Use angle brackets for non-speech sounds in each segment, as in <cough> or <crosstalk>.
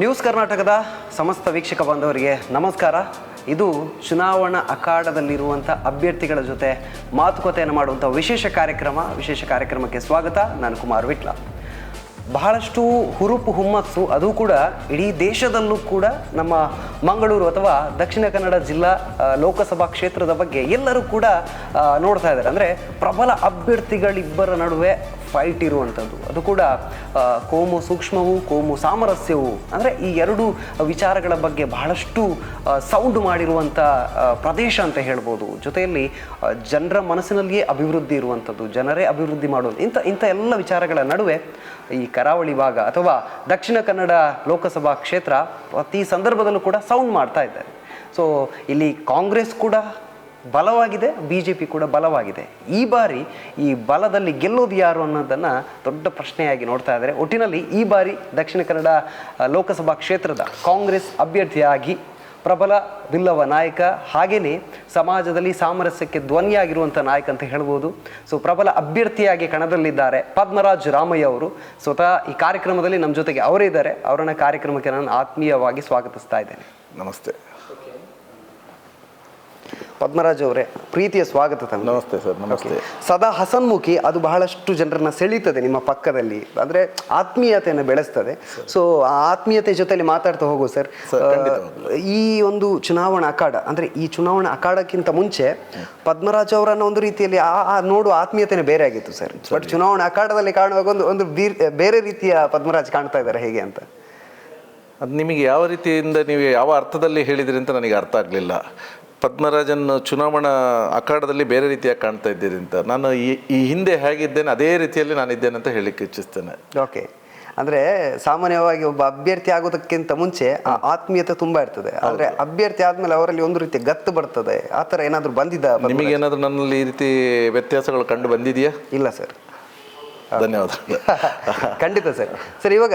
News ಕರ್ನಾಟಕದ ಸಮಸ್ತ ವೀಕ್ಷಕ ಬಾಂಧವರಿಗೆ ನಮಸ್ಕಾರ. ಇದು ಚುನಾವಣಾ ಅಖಾಡದಲ್ಲಿರುವಂಥ ಅಭ್ಯರ್ಥಿಗಳ ಜೊತೆ ಮಾತುಕತೆಯನ್ನು ಮಾಡುವಂಥ ವಿಶೇಷ ಕಾರ್ಯಕ್ರಮ. ವಿಶೇಷ ಕಾರ್ಯಕ್ರಮಕ್ಕೆ ಸ್ವಾಗತ. ನಾನು ಕುಮಾರ್ ವಿಟ್ಲ. ಬಹಳಷ್ಟು ಹುರುಪು ಹುಮ್ಮಸ್ಸು ಅದು ಕೂಡ ಇಡೀ ದೇಶದಲ್ಲೂ ಕೂಡ ನಮ್ಮ ಮಂಗಳೂರು ಅಥವಾ ದಕ್ಷಿಣ ಕನ್ನಡ ಜಿಲ್ಲಾ ಲೋಕಸಭಾ ಕ್ಷೇತ್ರದ ಬಗ್ಗೆ ಎಲ್ಲರೂ ಕೂಡ ನೋಡ್ತಾ ಇದ್ದಾರೆ. ಅಂದರೆ ಪ್ರಬಲ ಅಭ್ಯರ್ಥಿಗಳಿಬ್ಬರ ನಡುವೆ ಫೈಟ್ ಇರುವಂಥದ್ದು. ಅದು ಕೂಡ ಕೋಮು ಸೂಕ್ಷ್ಮವು, ಕೋಮು ಸಾಮರಸ್ಯವು, ಅಂದರೆ ಈ ಎರಡು ವಿಚಾರಗಳ ಬಗ್ಗೆ ಬಹಳಷ್ಟು ಸೌಂಡ್ ಮಾಡಿರುವಂಥ ಪ್ರದೇಶ ಅಂತ ಹೇಳ್ಬೋದು. ಜೊತೆಯಲ್ಲಿ ಜನರ ಮನಸ್ಸಿನಲ್ಲಿಯೇ ಅಭಿವೃದ್ಧಿ ಇರುವಂಥದ್ದು, ಜನರೇ ಅಭಿವೃದ್ಧಿ ಮಾಡುವಂಥ ಇಂಥ ಇಂಥ ಎಲ್ಲ ವಿಚಾರಗಳ ನಡುವೆ ಈ ಕರಾವಳಿ ಭಾಗ ಅಥವಾ ದಕ್ಷಿಣ ಕನ್ನಡ ಲೋಕಸಭಾ ಕ್ಷೇತ್ರ ಪ್ರತಿ ಸಂದರ್ಭದಲ್ಲೂ ಕೂಡ ಸೌಂಡ್ ಮಾಡ್ತಾ ಇದ್ದಾರೆ. ಸೊ ಇಲ್ಲಿ ಕಾಂಗ್ರೆಸ್ ಕೂಡ ಬಲವಾಗಿದೆ ಬಿ ಜೆ ಪಿ ಕೂಡ ಬಲವಾಗಿದೆ. ಈ ಬಾರಿ ಈ ಬಲದಲ್ಲಿ ಗೆಲ್ಲೋದು ಯಾರು ಅನ್ನೋದನ್ನು ದೊಡ್ಡ ಪ್ರಶ್ನೆಯಾಗಿ ನೋಡ್ತಾ ಇದ್ದಾರೆ. ಒಟ್ಟಿನಲ್ಲಿ ಈ ಬಾರಿ ದಕ್ಷಿಣ ಕನ್ನಡ ಲೋಕಸಭಾ ಕ್ಷೇತ್ರದ ಕಾಂಗ್ರೆಸ್ ಅಭ್ಯರ್ಥಿಯಾಗಿ ಪ್ರಬಲ ಬಿಲ್ಲವ ನಾಯಕ ಹಾಗೆಯೇ ಸಮಾಜದಲ್ಲಿ ಸಾಮರಸ್ಯಕ್ಕೆ ಧ್ವನಿಯಾಗಿರುವಂಥ ನಾಯಕ ಅಂತ ಹೇಳ್ಬೋದು. ಸೊ ಪ್ರಬಲ ಅಭ್ಯರ್ಥಿಯಾಗಿ ಕಣದಲ್ಲಿದ್ದಾರೆ ಪದ್ಮರಾಜ್ ರಾಮಯ್ಯ ಅವರು. ಸ್ವತಃ ಈ ಕಾರ್ಯಕ್ರಮದಲ್ಲಿ ನಮ್ಮ ಜೊತೆಗೆ ಅವರೇ ಇದ್ದಾರೆ. ಅವರನ್ನ ಕಾರ್ಯಕ್ರಮಕ್ಕೆ ನಾನು ಆತ್ಮೀಯವಾಗಿ ಸ್ವಾಗತಿಸ್ತಾ ಇದ್ದೇನೆ. ನಮಸ್ತೆ. ಪದ್ಮರಾಜ್ ಅವರೇ ಪ್ರೀತಿಯ ಸ್ವಾಗತ ತಮ್ಮ ನಮಸ್ತೆ ಸರ್ ನಮಸ್ತೆ. ಸದಾ ಹಸನ್ಮುಖಿ ಅದು ಬಹಳಷ್ಟು ಜನರನ್ನ ಸೆಳೀತದೆ ನಿಮ್ಮ ಪಕ್ಕದಲ್ಲಿ. ಅಂದ್ರೆ ಆತ್ಮೀಯತೆಯನ್ನು ಬೆಳೆಸ್ತದೆ. ಸೊ ಆ ಆತ್ಮೀಯತೆ ಜೊತೆಯಲ್ಲಿ ಮಾತಾಡ್ತಾ ಹೋಗು ಸರ್. ಈ ಒಂದು ಚುನಾವಣಾ ಅಖಾಡ ಅಂದ್ರೆ ಈ ಚುನಾವಣಾ ಅಖಾಡಕ್ಕಿಂತ ಮುಂಚೆ ಪದ್ಮರಾಜ್ ಅವರನ್ನ ಒಂದು ರೀತಿಯಲ್ಲಿ ಆ ನೋಡುವ ಆತ್ಮೀಯತೆನೇ ಬೇರೆ ಆಗಿತ್ತು ಸರ್. ಬಟ್ ಚುನಾವಣಾ ಅಖಾಡದಲ್ಲಿ ಕಾಣುವಾಗ ಒಂದು ಒಂದು ಬೇರೆ ರೀತಿಯ ಪದ್ಮರಾಜ್ ಕಾಣ್ತಾ ಇದ್ದಾರೆ ಹೇಗೆ ಅಂತ? ಅದು ನಿಮಗೆ ಯಾವ ರೀತಿಯಿಂದ ನೀವು ಯಾವ ಅರ್ಥದಲ್ಲಿ ಹೇಳಿದಿರಿ ಅಂತ ನನಗೆ ಅರ್ಥ ಆಗಲಿಲ್ಲ. ಪದ್ಮರಾಜನ್ ಚುನಾವಣಾ ಅಖಾಡದಲ್ಲಿ ಬೇರೆ ರೀತಿಯಾಗಿ ಕಾಣ್ತಾ ಇದ್ದೀರಿ ಅಂತ. ನಾನು ಈ ಈ ಹಿಂದೆ ಹೇಗಿದ್ದೇನೆ ಅದೇ ರೀತಿಯಲ್ಲಿ ನಾನು ಇದ್ದೇನೆ ಅಂತ ಹೇಳಲಿಕ್ಕೆ ಇಚ್ಛಿಸ್ತೇನೆ. ಓಕೆ. ಅಂದರೆ ಸಾಮಾನ್ಯವಾಗಿ ಒಬ್ಬ ಅಭ್ಯರ್ಥಿ ಆಗೋದಕ್ಕಿಂತ ಮುಂಚೆ ಆ ಆತ್ಮೀಯತೆ ತುಂಬಾ ಇರ್ತದೆ. ಆದರೆ ಅಭ್ಯರ್ಥಿ ಆದಮೇಲೆ ಅವರಲ್ಲಿ ಒಂದು ರೀತಿ ಗತ್ತು ಬರ್ತದೆ. ಆ ಥರ ಏನಾದರೂ ಬಂದಿದ್ದ ನಿಮಗೇನಾದರೂ ನನ್ನಲ್ಲಿ ಈ ರೀತಿ ವ್ಯತ್ಯಾಸಗಳು ಕಂಡು ಬಂದಿದೆಯಾ? ಇಲ್ಲ ಸರ್. ಧನ್ಯವಾದ. <laughs> ಖಂಡಿತ ಸರ್. ಸರ್ ಇವಾಗ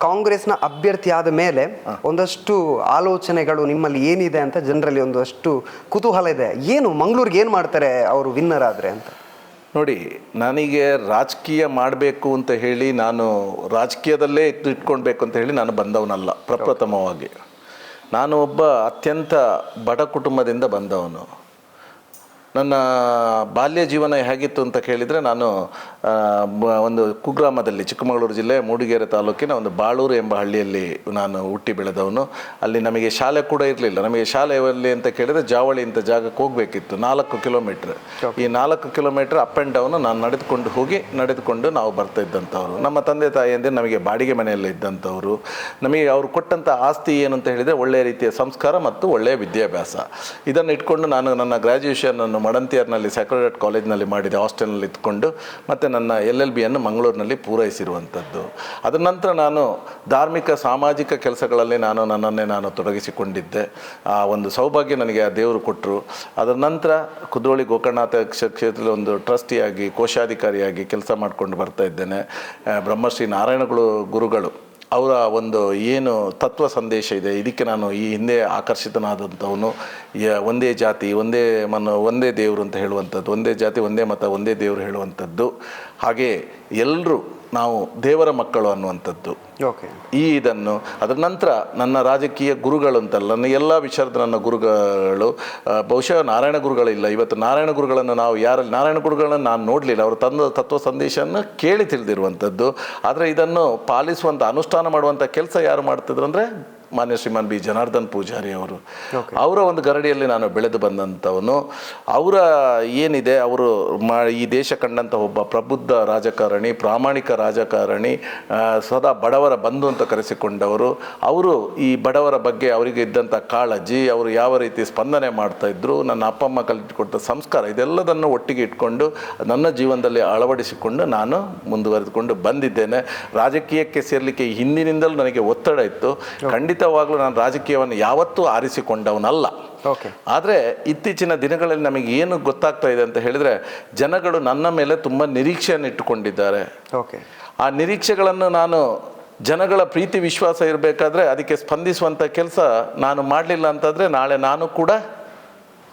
ಕಾಂಗ್ರೆಸ್ನ ಅಭ್ಯರ್ಥಿ ಆದ ಮೇಲೆ ಒಂದಷ್ಟು ಆಲೋಚನೆಗಳು ನಿಮ್ಮಲ್ಲಿ ಏನಿದೆ ಅಂತ ಜನರಲ್ಲಿ ಒಂದಷ್ಟು ಕುತೂಹಲ ಇದೆ. ಏನು ಮಂಗಳೂರಿಗೆ ಏನು ಮಾಡ್ತಾರೆ ಅವರು ವಿನ್ನರ್ ಆದ್ರೆ ಅಂತ? ನೋಡಿ ನನಗೆ ರಾಜಕೀಯ ಮಾಡಬೇಕು ಅಂತ ಹೇಳಿ ನಾನು ರಾಜಕೀಯದಲ್ಲೇ ಇಟ್ಕೊಳ್ಬೇಕು ಅಂತ ಹೇಳಿ ನಾನು ಬಂದವನಲ್ಲ ಪ್ರಪ್ರಥಮವಾಗಿ. ನಾನು ಒಬ್ಬ ಅತ್ಯಂತ ಬಡ ಕುಟುಂಬದಿಂದ ಬಂದವನು. ನನ್ನ ಬಾಲ್ಯ ಜೀವನ ಹೇಗಿತ್ತು ಅಂತ ಕೇಳಿದರೆ ನಾನು ಒಂದು ಕುಗ್ರಾಮದಲ್ಲಿ, ಚಿಕ್ಕಮಗಳೂರು ಜಿಲ್ಲೆ, ಮೂಡಿಗೆರೆ ತಾಲೂಕಿನ ಒಂದು ಬಾಳೂರು ಎಂಬ ಹಳ್ಳಿಯಲ್ಲಿ ನಾನು ಹುಟ್ಟಿ ಬೆಳೆದವನು. ಅಲ್ಲಿ ನಮಗೆ ಶಾಲೆ ಕೂಡ ಇರಲಿಲ್ಲ. ನಮಗೆ ಶಾಲೆ ಎಲ್ಲಿ ಅಂತ ಕೇಳಿದರೆ ಜಾವಳಿ ಅಂತ ಜಾಗಕ್ಕೆ ಹೋಗಬೇಕಿತ್ತು, ನಾಲ್ಕು ಕಿಲೋಮೀಟ್ರ್. ಈ ನಾಲ್ಕು ಕಿಲೋಮೀಟ್ರ್ ಅಪ್ ಆ್ಯಂಡ್ ಡೌನು ನಾನು ನಡೆದುಕೊಂಡು ಹೋಗಿ, ನಡೆದುಕೊಂಡು ನಾವು ಬರ್ತಾ ಇದ್ದಂಥವ್ರು. ನಮ್ಮ ತಂದೆ ತಾಯಿಯಂದರೆ ನಮಗೆ ಬಾಡಿಗೆ ಮನೆಯಲ್ಲಿ ಇದ್ದಂಥವ್ರು. ನಮಗೆ ಅವರು ಕೊಟ್ಟಂಥ ಆಸ್ತಿ ಏನು ಅಂತ ಹೇಳಿದರೆ ಒಳ್ಳೆಯ ರೀತಿಯ ಸಂಸ್ಕಾರ ಮತ್ತು ಒಳ್ಳೆಯ ವಿದ್ಯಾಭ್ಯಾಸ. ಇದನ್ನು ಇಟ್ಕೊಂಡು ನಾನು ನನ್ನ ಗ್ರ್ಯಾಜುಯೇಷನನ್ನು ಮಡಂತಿಯರ್ನಲ್ಲಿ ಸ್ಯಾಕ್ರೆಡ್ ಕಾಲೇಜ್ನಲ್ಲಿ ಮಾಡಿದೆ ಹಾಸ್ಟೆಲ್ನಲ್ಲಿ ಇದ್ಕೊಂಡು ಮತ್ತು ನನ್ನ ಎಲ್ ಎಲ್ ಬಿಯನ್ನು ಮಂಗಳೂರಿನಲ್ಲಿ ಪೂರೈಸಿರುವಂಥದ್ದು. ಅದರ ನಂತರ ನಾನು ಧಾರ್ಮಿಕ, ಸಾಮಾಜಿಕ ಕೆಲಸಗಳಲ್ಲಿ ನಾನು ನನ್ನನ್ನೇ ನಾನು ತೊಡಗಿಸಿಕೊಂಡಿದ್ದೆ. ಆ ಒಂದು ಸೌಭಾಗ್ಯ ನನಗೆ ಆ ದೇವರು ಕೊಟ್ಟರು ಅದರ ನಂತರ ಕುದ್ರೋಳಿ ಗೋಕರ್ಣನಾಥ ಕ್ಷ- ಕ್ಷೇತ್ರದಲ್ಲಿ ಒಂದು ಟ್ರಸ್ಟಿಯಾಗಿ, ಕೋಶಾಧಿಕಾರಿಯಾಗಿ ಕೆಲಸ ಮಾಡಿಕೊಂಡು ಬರ್ತಾ ಇದ್ದೇನೆ. ಬ್ರಹ್ಮಶ್ರೀ ನಾರಾಯಣಗಳು ಗುರುಗಳು. ಅವರ ಒಂದು ಏನು ತತ್ವ ಸಂದೇಶ ಇದೆ, ಇದಕ್ಕೆ ನಾನು ಈ ಹಿಂದೆ ಆಕರ್ಷಿತನಾದಂಥವನು. ಒಂದೇ ಜಾತಿ, ಒಂದೇ ಮನ, ಒಂದೇ ದೇವರು ಅಂತ ಹೇಳುವಂಥದ್ದು, ಒಂದೇ ಜಾತಿ, ಒಂದೇ ಮತ, ಒಂದೇ ದೇವರು ಹೇಳುವಂಥದ್ದು. ಹಾಗೆ ಎಲ್ಲರೂ ನಾವು ದೇವರ ಮಕ್ಕಳು ಅನ್ನುವಂಥದ್ದು. ಓಕೆ ಈ ಇದನ್ನು ಅದರ ನಂತರ ನನ್ನ ರಾಜಕೀಯ ಗುರುಗಳು ಅಂತಲ್ಲ ನನ್ನ ಎಲ್ಲ ವಿಚಾರದ ನನ್ನ ಗುರುಗಳು ಬಹುಶಃ ನಾರಾಯಣ ಗುರುಗಳಿಲ್ಲ. ಇವತ್ತು ನಾರಾಯಣ ಗುರುಗಳನ್ನು ನಾವು ಯಾರಲ್ಲಿ, ನಾರಾಯಣ ಗುರುಗಳನ್ನು ನಾನು ನೋಡಲಿಲ್ಲ. ಅವರು ತಂದ ತತ್ವ ಸಂದೇಶವನ್ನು ಕೇಳಿ ತಿಳಿದಿರುವಂಥದ್ದು ಆದರೆ ಇದನ್ನು ಪಾಲಿಸುವಂಥ ಅನುಷ್ಠಾನ ಮಾಡುವಂಥ ಕೆಲಸ ಯಾರು ಮಾಡ್ತಿದ್ರು ಅಂದರೆ ಮಾನ್ಯ ಶ್ರೀಮಾನ್ ಬಿ. ಜನಾರ್ದನ್ ಪೂಜಾರಿ ಅವರು. ಅವರ ಒಂದು ಗರಡಿಯಲ್ಲಿ ನಾನು ಬೆಳೆದು ಬಂದಂಥವನು. ಅವರ ಏನಿದೆ ಅವರು ಮಾ ಈ ದೇಶ ಕಂಡಂಥ ಒಬ್ಬ ಪ್ರಬುದ್ಧ ರಾಜಕಾರಣಿ ಪ್ರಾಮಾಣಿಕ ರಾಜಕಾರಣಿ ಸದಾ ಬಡವರ ಬಂಧು ಅಂತ ಕರೆಸಿಕೊಂಡವರು. ಅವರು ಈ ಬಡವರ ಬಗ್ಗೆ ಅವರಿಗೆ ಇದ್ದಂಥ ಕಾಳಜಿ ಅವರು ಯಾವ ರೀತಿ ಸ್ಪಂದನೆ ಮಾಡ್ತಾ ಇದ್ರು ನನ್ನ ಅಪ್ಪ ಅಮ್ಮ ಕಲಿತುಕೊಟ್ಟ ಸಂಸ್ಕಾರ ಇದೆಲ್ಲದನ್ನು ಒಟ್ಟಿಗೆ ಇಟ್ಕೊಂಡು ನನ್ನ ಜೀವನದಲ್ಲಿ ಅಳವಡಿಸಿಕೊಂಡು ನಾನು ಮುಂದುವರೆದುಕೊಂಡು ಬಂದಿದ್ದೇನೆ. ರಾಜಕೀಯಕ್ಕೆ ಸೇರಲಿಕ್ಕೆ ಹಿಂದಿನಿಂದಲೂ ನನಗೆ ಒತ್ತಡ ಇತ್ತು. ಖಂಡಿತವಾಗ್ಲೂ ನಾನು ರಾಜಕೀಯವನ್ನು ಯಾವತ್ತೂ ಆರಿಸಿಕೊಂಡವನಲ್ಲ. ಓಕೆ ಆದರೆ ಇತ್ತೀಚಿನ ದಿನಗಳಲ್ಲಿ ನಮಗೆ ಏನು ಗೊತ್ತಾಗ್ತಾ ಇದೆ ಅಂತ ಹೇಳಿದರೆ ಜನಗಳು ನನ್ನ ಮೇಲೆ ತುಂಬ ನಿರೀಕ್ಷೆಯನ್ನು ಇಟ್ಟುಕೊಂಡಿದ್ದಾರೆ. ಓಕೆ ಆ ನಿರೀಕ್ಷೆಗಳನ್ನು ನಾನು ಜನಗಳ ಪ್ರೀತಿ ವಿಶ್ವಾಸ ಇರಬೇಕಾದ್ರೆ ಅದಕ್ಕೆ ಸ್ಪಂದಿಸುವಂಥ ಕೆಲಸ ನಾನು ಮಾಡಲಿಲ್ಲ ಅಂತಂದರೆ ನಾಳೆ ನಾನು ಕೂಡ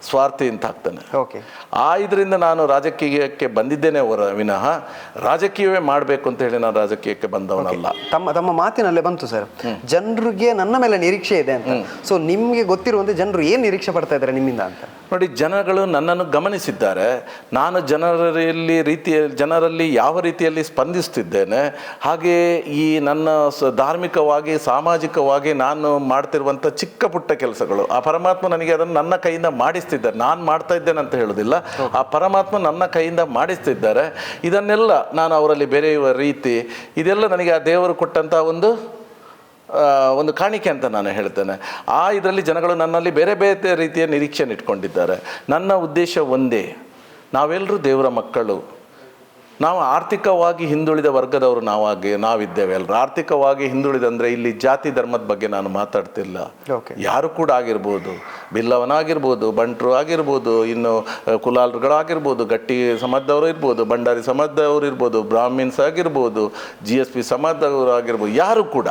ಸ್ವಾರ್ಥಿ ಅಂತ ಆಗ್ತಾನೆ ಓಕೆ ಆ ಇದರಿಂದ ನಾನು ರಾಜಕೀಯಕ್ಕೆ ಬಂದಿದ್ದೇನೆ ಅವರ ವಿನಃ ರಾಜಕೀಯವೇ ಮಾಡಬೇಕು ಅಂತ ಹೇಳಿ ನಾನು ರಾಜಕೀಯಕ್ಕೆ ಬಂದವನಲ್ಲ. ತಮ್ಮ ತಮ್ಮ ಮಾತಿನಲ್ಲೇ ಬಂತು ಸರ್. ಜನರಿಗೆ ನನ್ನ ಮೇಲೆ ನಿರೀಕ್ಷೆ ಇದೆ ಅಂತ. ಸೊ ನಿಮಗೆ ಗೊತ್ತಿರುವಂತೆ ಜನರು ಏನು ನಿರೀಕ್ಷೆ ಪಡ್ತಾ ಇದ್ದಾರೆ ನಿಮ್ಮಿಂದ ಅಂತ? ನೋಡಿ ಜನಗಳು ನನ್ನನ್ನು ಗಮನಿಸಿದ್ದಾರೆ. ನಾನು ಜನರಲ್ಲಿ ರೀತಿಯ ಜನರಲ್ಲಿ ಯಾವ ರೀತಿಯಲ್ಲಿ ಸ್ಪಂದಿಸ್ತಿದ್ದೇನೆ ಹಾಗೆ ಈ ನನ್ನ ಧಾರ್ಮಿಕವಾಗಿ ಸಾಮಾಜಿಕವಾಗಿ ನಾನು ಮಾಡ್ತಿರುವಂಥ ಚಿಕ್ಕ ಪುಟ್ಟ ಕೆಲಸಗಳು ಆ ಪರಮಾತ್ಮ ನನಗೆ ಅದನ್ನು ನನ್ನ ಕೈಯಿಂದ ಮಾಡಿಸ್ತಿದ್ದಾರೆ. ನಾನು ಮಾಡ್ತಾ ಇದ್ದೇನೆ ಅಂತ ಹೇಳೋದಿಲ್ಲ. ಆ ಪರಮಾತ್ಮ ನನ್ನ ಕೈಯಿಂದ ಮಾಡಿಸ್ತಿದ್ದಾರೆ. ಇದನ್ನೆಲ್ಲ ನಾನು ಅವರಲ್ಲಿ ಬೆರೆಯುವ ರೀತಿ, ಇದೆಲ್ಲ ನನಗೆ ಆ ದೇವರು ಕೊಟ್ಟಂಥ ಒಂದು ಒಂದು ಕಾಣಿಕೆ ಅಂತ ನಾನು ಹೇಳ್ತೇನೆ. ಆ ಇದರಲ್ಲಿ ಜನಗಳು ನನ್ನಲ್ಲಿ ಬೇರೆ ಬೇರೆ ರೀತಿಯ ನಿರೀಕ್ಷೆಯನ್ನು ಇಟ್ಕೊಂಡಿದ್ದಾರೆ. ನನ್ನ ಉದ್ದೇಶ ಒಂದೇ, ನಾವೆಲ್ಲರೂ ದೇವರ ಮಕ್ಕಳು. ನಾವು ಆರ್ಥಿಕವಾಗಿ ಹಿಂದುಳಿದ ವರ್ಗದವರು ನಾವಾಗಿ ನಾವಿದ್ದೇವೆ ಅಲ್ರ? ಆರ್ಥಿಕವಾಗಿ ಹಿಂದುಳಿದಂದ್ರೆ ಇಲ್ಲಿ ಜಾತಿ ಧರ್ಮದ ಬಗ್ಗೆ ನಾನು ಮಾತಾಡ್ತಿಲ್ಲ. ಯಾರು ಕೂಡ ಆಗಿರ್ಬೋದು. ಬಿಲ್ಲವನಾಗಿರ್ಬೋದು ಬಂಟ್ರು ಆಗಿರ್ಬೋದು ಇನ್ನು ಕುಲಾಲ್ಗಳಾಗಿರ್ಬೋದು ಗಟ್ಟಿ ಸಮಾಜದವರು ಇರ್ಬೋದು ಭಂಡಾರಿ ಸಮಾಜದವರು ಇರ್ಬೋದು ಬ್ರಾಹ್ಮಿನ್ಸ್ ಆಗಿರ್ಬೋದು ಜಿ ಎಸ್ ಪಿ ಸಮಾಜದವರು ಆಗಿರ್ಬೋದು ಯಾರು ಕೂಡ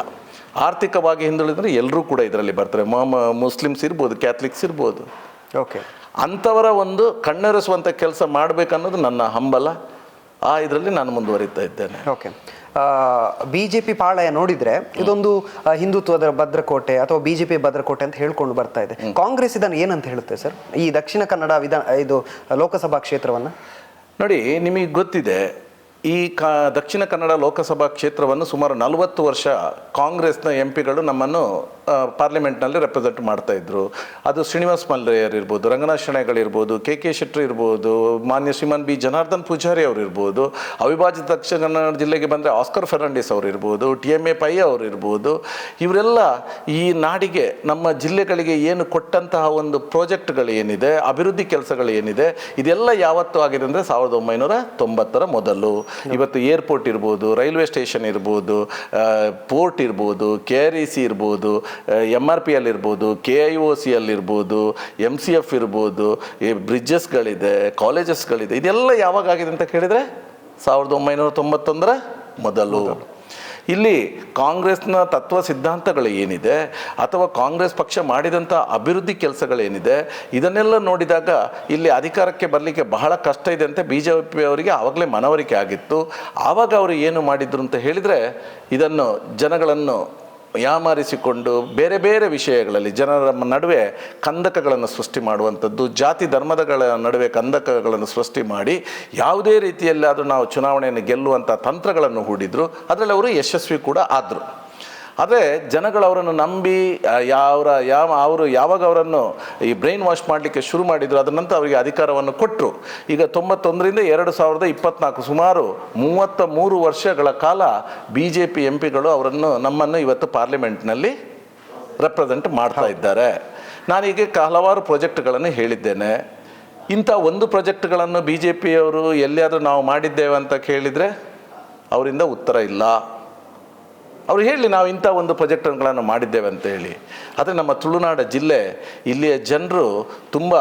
ಆರ್ಥಿಕವಾಗಿ ಹಿಂದುಳಿದ್ರೆ ಎಲ್ಲರೂ ಕೂಡ ಇದರಲ್ಲಿ ಬರ್ತಾರೆ. ಮೊಹಮ್ಮ ಮುಸ್ಲಿಮ್ಸ್ ಇರ್ಬೋದು ಕ್ಯಾಥಲಿಕ್ಸ್ ಇರ್ಬೋದು. ಓಕೆ ಅಂಥವರ ಒಂದು ಕಣ್ಣೆರೆಸುವಂಥ ಕೆಲಸ ಮಾಡಬೇಕನ್ನೋದು ನನ್ನ ಹಂಬಲ. ಆ ಇದರಲ್ಲಿ ನಾನು ಮುಂದುವರಿತಾ ಇದ್ದೇನೆ. ಓಕೆ ಬಿಜೆಪಿ ಪಾಳಯ ನೋಡಿದ್ರೆ ಇದೊಂದು ಹಿಂದುತ್ವದ ಭದ್ರಕೋಟೆ ಅಥವಾ ಬಿಜೆಪಿ ಭದ್ರಕೋಟೆ ಅಂತ ಹೇಳ್ಕೊಂಡು ಬರ್ತಾ ಇದೆ. ಕಾಂಗ್ರೆಸ್ ಇದನ್ನು ಏನಂತ ಹೇಳುತ್ತೆ ಸರ್? ಈ ದಕ್ಷಿಣ ಕನ್ನಡ ವಿಧಾನ ಇದು ಲೋಕಸಭಾ ಕ್ಷೇತ್ರವನ್ನು? ನೋಡಿ ನಿಮಗೆ ಗೊತ್ತಿದೆ ಈ ಕ ದಕ್ಷಿಣ ಕನ್ನಡ ಲೋಕಸಭಾ ಕ್ಷೇತ್ರವನ್ನು ಸುಮಾರು ನಲವತ್ತು ವರ್ಷ ಕಾಂಗ್ರೆಸ್ನ ಎಂ ಪಿಗಳು ನಮ್ಮನ್ನು ಪಾರ್ಲಿಮೆಂಟ್ನಲ್ಲಿ ರೆಪ್ರೆಸೆಂಟ್ ಮಾಡ್ತಾ ಇದ್ರು. ಅದು ಶ್ರೀನಿವಾಸ್ ಮಲ್ರೆಯರ್ ಇರ್ಬೋದು, ರಂಗನಾಥ್ ಶೆಣೆಗಳಿರ್ಬೋದು ಕೆ ಕೆ ಶೆಟ್ಟಿ ಇರ್ಬೋದು, ಮಾನ್ಯ ಶ್ರೀಮಾನ್ ಬಿ ಜನಾರ್ದನ್ ಪೂಜಾರಿ ಅವರು ಇರ್ಬೋದು ಅವಿಭಾಜಿತ ದಕ್ಷಿಣ ಕನ್ನಡ ಜಿಲ್ಲೆಗೆ ಬಂದರೆ ಆಸ್ಕರ್ ಫೆರ್ನಾಂಡಿಸ್ ಅವರು ಇರ್ಬೋದು, ಟಿ ಎಂ ಎ ಪೈ ಅವರು ಇರ್ಬೋದು. ಇವರೆಲ್ಲ ಈ ನಾಡಿಗೆ, ನಮ್ಮ ಜಿಲ್ಲೆಗಳಿಗೆ ಏನು ಕೊಟ್ಟಂತಹ ಒಂದು ಪ್ರಾಜೆಕ್ಟ್ಗಳು ಏನಿದೆ, ಅಭಿವೃದ್ಧಿ ಕೆಲಸಗಳು ಏನಿದೆ, ಇದೆಲ್ಲ ಯಾವತ್ತು ಆಗಿದೆ ಅಂದರೆ ಸಾವಿರದ ಒಂಬೈನೂರ ತೊಂಬತ್ತರ ಮೊದಲು. ಇವತ್ತು ಏರ್ಪೋರ್ಟ್ ಇರ್ಬೋದು, ರೈಲ್ವೆ ಸ್ಟೇಷನ್ ಇರ್ಬೋದು ಪೋರ್ಟ್ ಇರ್ಬೋದು, ಕೆ ಆರ್ ಇ ಸಿ ಇರ್ಬೋದು ಎಂ ಆರ್ ಪಿ ಅಲ್ಲಿರ್ಬೋದು ಕೆ ಐ ಒ ಸಿ ಅಲ್ಲಿರ್ಬೋದು ಎಂ ಸಿ ಎಫ್ ಇರ್ಬೋದು, ಈ ಬ್ರಿಡ್ಜಸ್ಗಳಿದೆ ಕಾಲೇಜಸ್ಗಳಿದೆ ಇದೆಲ್ಲ ಯಾವಾಗ ಆಗಿದೆ ಅಂತ ಕೇಳಿದರೆ ಸಾವಿರದ ಒಂಬೈನೂರ ತೊಂಬತ್ತೊಂದರ ಮೊದಲು. ಇಲ್ಲಿ ಕಾಂಗ್ರೆಸ್ನ ತತ್ವ ಸಿದ್ಧಾಂತಗಳು ಏನಿದೆ, ಅಥವಾ ಕಾಂಗ್ರೆಸ್ ಪಕ್ಷ ಮಾಡಿದಂಥ ಅಭಿವೃದ್ಧಿ ಕೆಲಸಗಳೇನಿದೆ ಇದನ್ನೆಲ್ಲ ನೋಡಿದಾಗ ಇಲ್ಲಿ ಅಧಿಕಾರಕ್ಕೆ ಬರಲಿಕ್ಕೆ ಬಹಳ ಕಷ್ಟ ಇದೆ ಅಂತ ಬಿ ಜೆ ಅವರಿಗೆ ಆವಾಗಲೇ ಮನವರಿಕೆ ಆಗಿತ್ತು. ಆವಾಗ ಅವರು ಏನು ಮಾಡಿದ್ರು ಅಂತ ಹೇಳಿದರೆ ಇದನ್ನು ಜನಗಳನ್ನು ಯಾಮಾರಿಸಿಕೊಂಡು ಬೇರೆ ಬೇರೆ ವಿಷಯಗಳಲ್ಲಿ ಜನರ ನಡುವೆ ಕಂದಕಗಳನ್ನು ಸೃಷ್ಟಿ ಮಾಡುವಂಥದ್ದು, ಜಾತಿ ಧರ್ಮದಗಳ ನಡುವೆ ಕಂದಕಗಳನ್ನು ಸೃಷ್ಟಿ ಮಾಡಿ ಯಾವುದೇ ರೀತಿಯಲ್ಲಾದರೂ ನಾವು ಚುನಾವಣೆಯನ್ನು ಗೆಲ್ಲುವಂಥ ತಂತ್ರಗಳನ್ನು ಹೂಡಿದ್ರು, ಅದರಲ್ಲಿ ಅವರು ಯಶಸ್ವಿ ಕೂಡ ಆದರು. ಆದರೆ ಜನಗಳು ಅವರನ್ನು ನಂಬಿ ಯಾವರ ಯಾವ ಅವರು ಯಾವಾಗ ಅವರನ್ನು ಈ ಬ್ರೈನ್ ವಾಶ್ ಮಾಡಲಿಕ್ಕೆ ಶುರು ಮಾಡಿದ್ರು ಅದರ ನಂತರ ಅವರಿಗೆ ಅಧಿಕಾರವನ್ನು ಕೊಟ್ಟರು ಈಗ ತೊಂಬತ್ತೊಂದರಿಂದ ಎರಡು ಸಾವಿರದ ಇಪ್ಪತ್ನಾಲ್ಕು ಸುಮಾರು ಮೂವತ್ತ ಮೂರು ವರ್ಷಗಳ ಕಾಲ ಬಿ ಜೆ ಪಿ ಎಂ ಪಿಗಳು ಅವರನ್ನು ನಮ್ಮನ್ನು ಇವತ್ತು ಪಾರ್ಲಿಮೆಂಟ್ನಲ್ಲಿ ರೆಪ್ರೆಸೆಂಟ್ ಮಾಡ್ತಾ ಇದ್ದಾರೆ. ನಾನೀಗ ಹಲವಾರು ಪ್ರಾಜೆಕ್ಟ್ಗಳನ್ನು ಹೇಳಿದ್ದೇನೆ. ಇಂಥ ಒಂದು ಪ್ರಾಜೆಕ್ಟ್ಗಳನ್ನು ಬಿ ಜೆ ಪಿಯವರು ಎಲ್ಲಿಯಾದರೂ ನಾವು ಮಾಡಿದ್ದೇವೆ ಅಂತ ಕೇಳಿದರೆ ಅವರಿಂದ ಉತ್ತರ ಇಲ್ಲ. ಅವ್ರು ಹೇಳಿ ನಾವು ಇಂಥ ಒಂದು ಪ್ರೊಜೆಕ್ಟ್ಗಳನ್ನು ಮಾಡಿದ್ದೇವೆ ಅಂತ ಹೇಳಿ. ಆದರೆ ನಮ್ಮ ತುಳುನಾಡ ಜಿಲ್ಲೆ ಇಲ್ಲಿಯ ಜನರು ತುಂಬ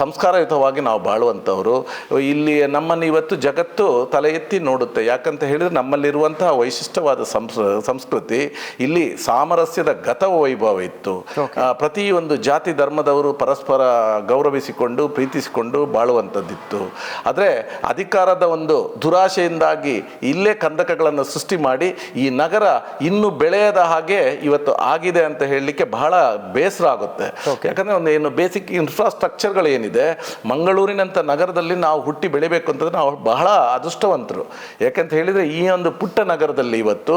ಸಂಸ್ಕಾರಯುತವಾಗಿ ನಾವು ಬಾಳುವಂಥವರು. ಇಲ್ಲಿ ನಮ್ಮನ್ನು ಇವತ್ತು ಜಗತ್ತು ತಲೆ ಎತ್ತಿ ನೋಡುತ್ತೆ. ಯಾಕಂತ ಹೇಳಿದರೆ ನಮ್ಮಲ್ಲಿರುವಂತಹ ವೈಶಿಷ್ಟ್ಯವಾದ ಸಂಸ್ ಸಂಸ್ಕೃತಿ ಇಲ್ಲಿ ಸಾಮರಸ್ಯದ ಗತ ವೈಭವ ಇತ್ತು. ಪ್ರತಿಯೊಂದು ಜಾತಿ ಧರ್ಮದವರು ಪರಸ್ಪರ ಗೌರವಿಸಿಕೊಂಡು ಪ್ರೀತಿಸಿಕೊಂಡು ಬಾಳುವಂಥದ್ದಿತ್ತು. ಆದರೆ ಅಧಿಕಾರದ ಒಂದು ದುರಾಶೆಯಿಂದಾಗಿ ಇಲ್ಲೇ ಕಂದಕಗಳನ್ನು ಸೃಷ್ಟಿ ಮಾಡಿ ಈ ನಗರ ಇನ್ನು ಬೆಳೆಯದ ಹಾಗೆ ಇವತ್ತು ಆಗಿದೆ ಅಂತ ಹೇಳಲಿಕ್ಕೆ ಬಹಳ ಬೇಸರ ಆಗುತ್ತೆ. ಯಾಕಂದ್ರೆ ಒಂದು ಏನು ಬೇಸಿಕ್ ಇನ್ಫ್ರಾಸ್ಟ್ರಕ್ಚರ್ಗಳು ಏನಿದೆ ಮಂಗಳೂರಿನಂಥ ನಗರದಲ್ಲಿ ನಾವು ಹುಟ್ಟಿ ಬೆಳಿಬೇಕು ಅಂತಂದ್ರೆ ನಾವು ಬಹಳ ಅದೃಷ್ಟವಂತರು. ಯಾಕೆಂತ ಹೇಳಿದರೆ ಈ ಒಂದು ಪುಟ್ಟ ನಗರದಲ್ಲಿ ಇವತ್ತು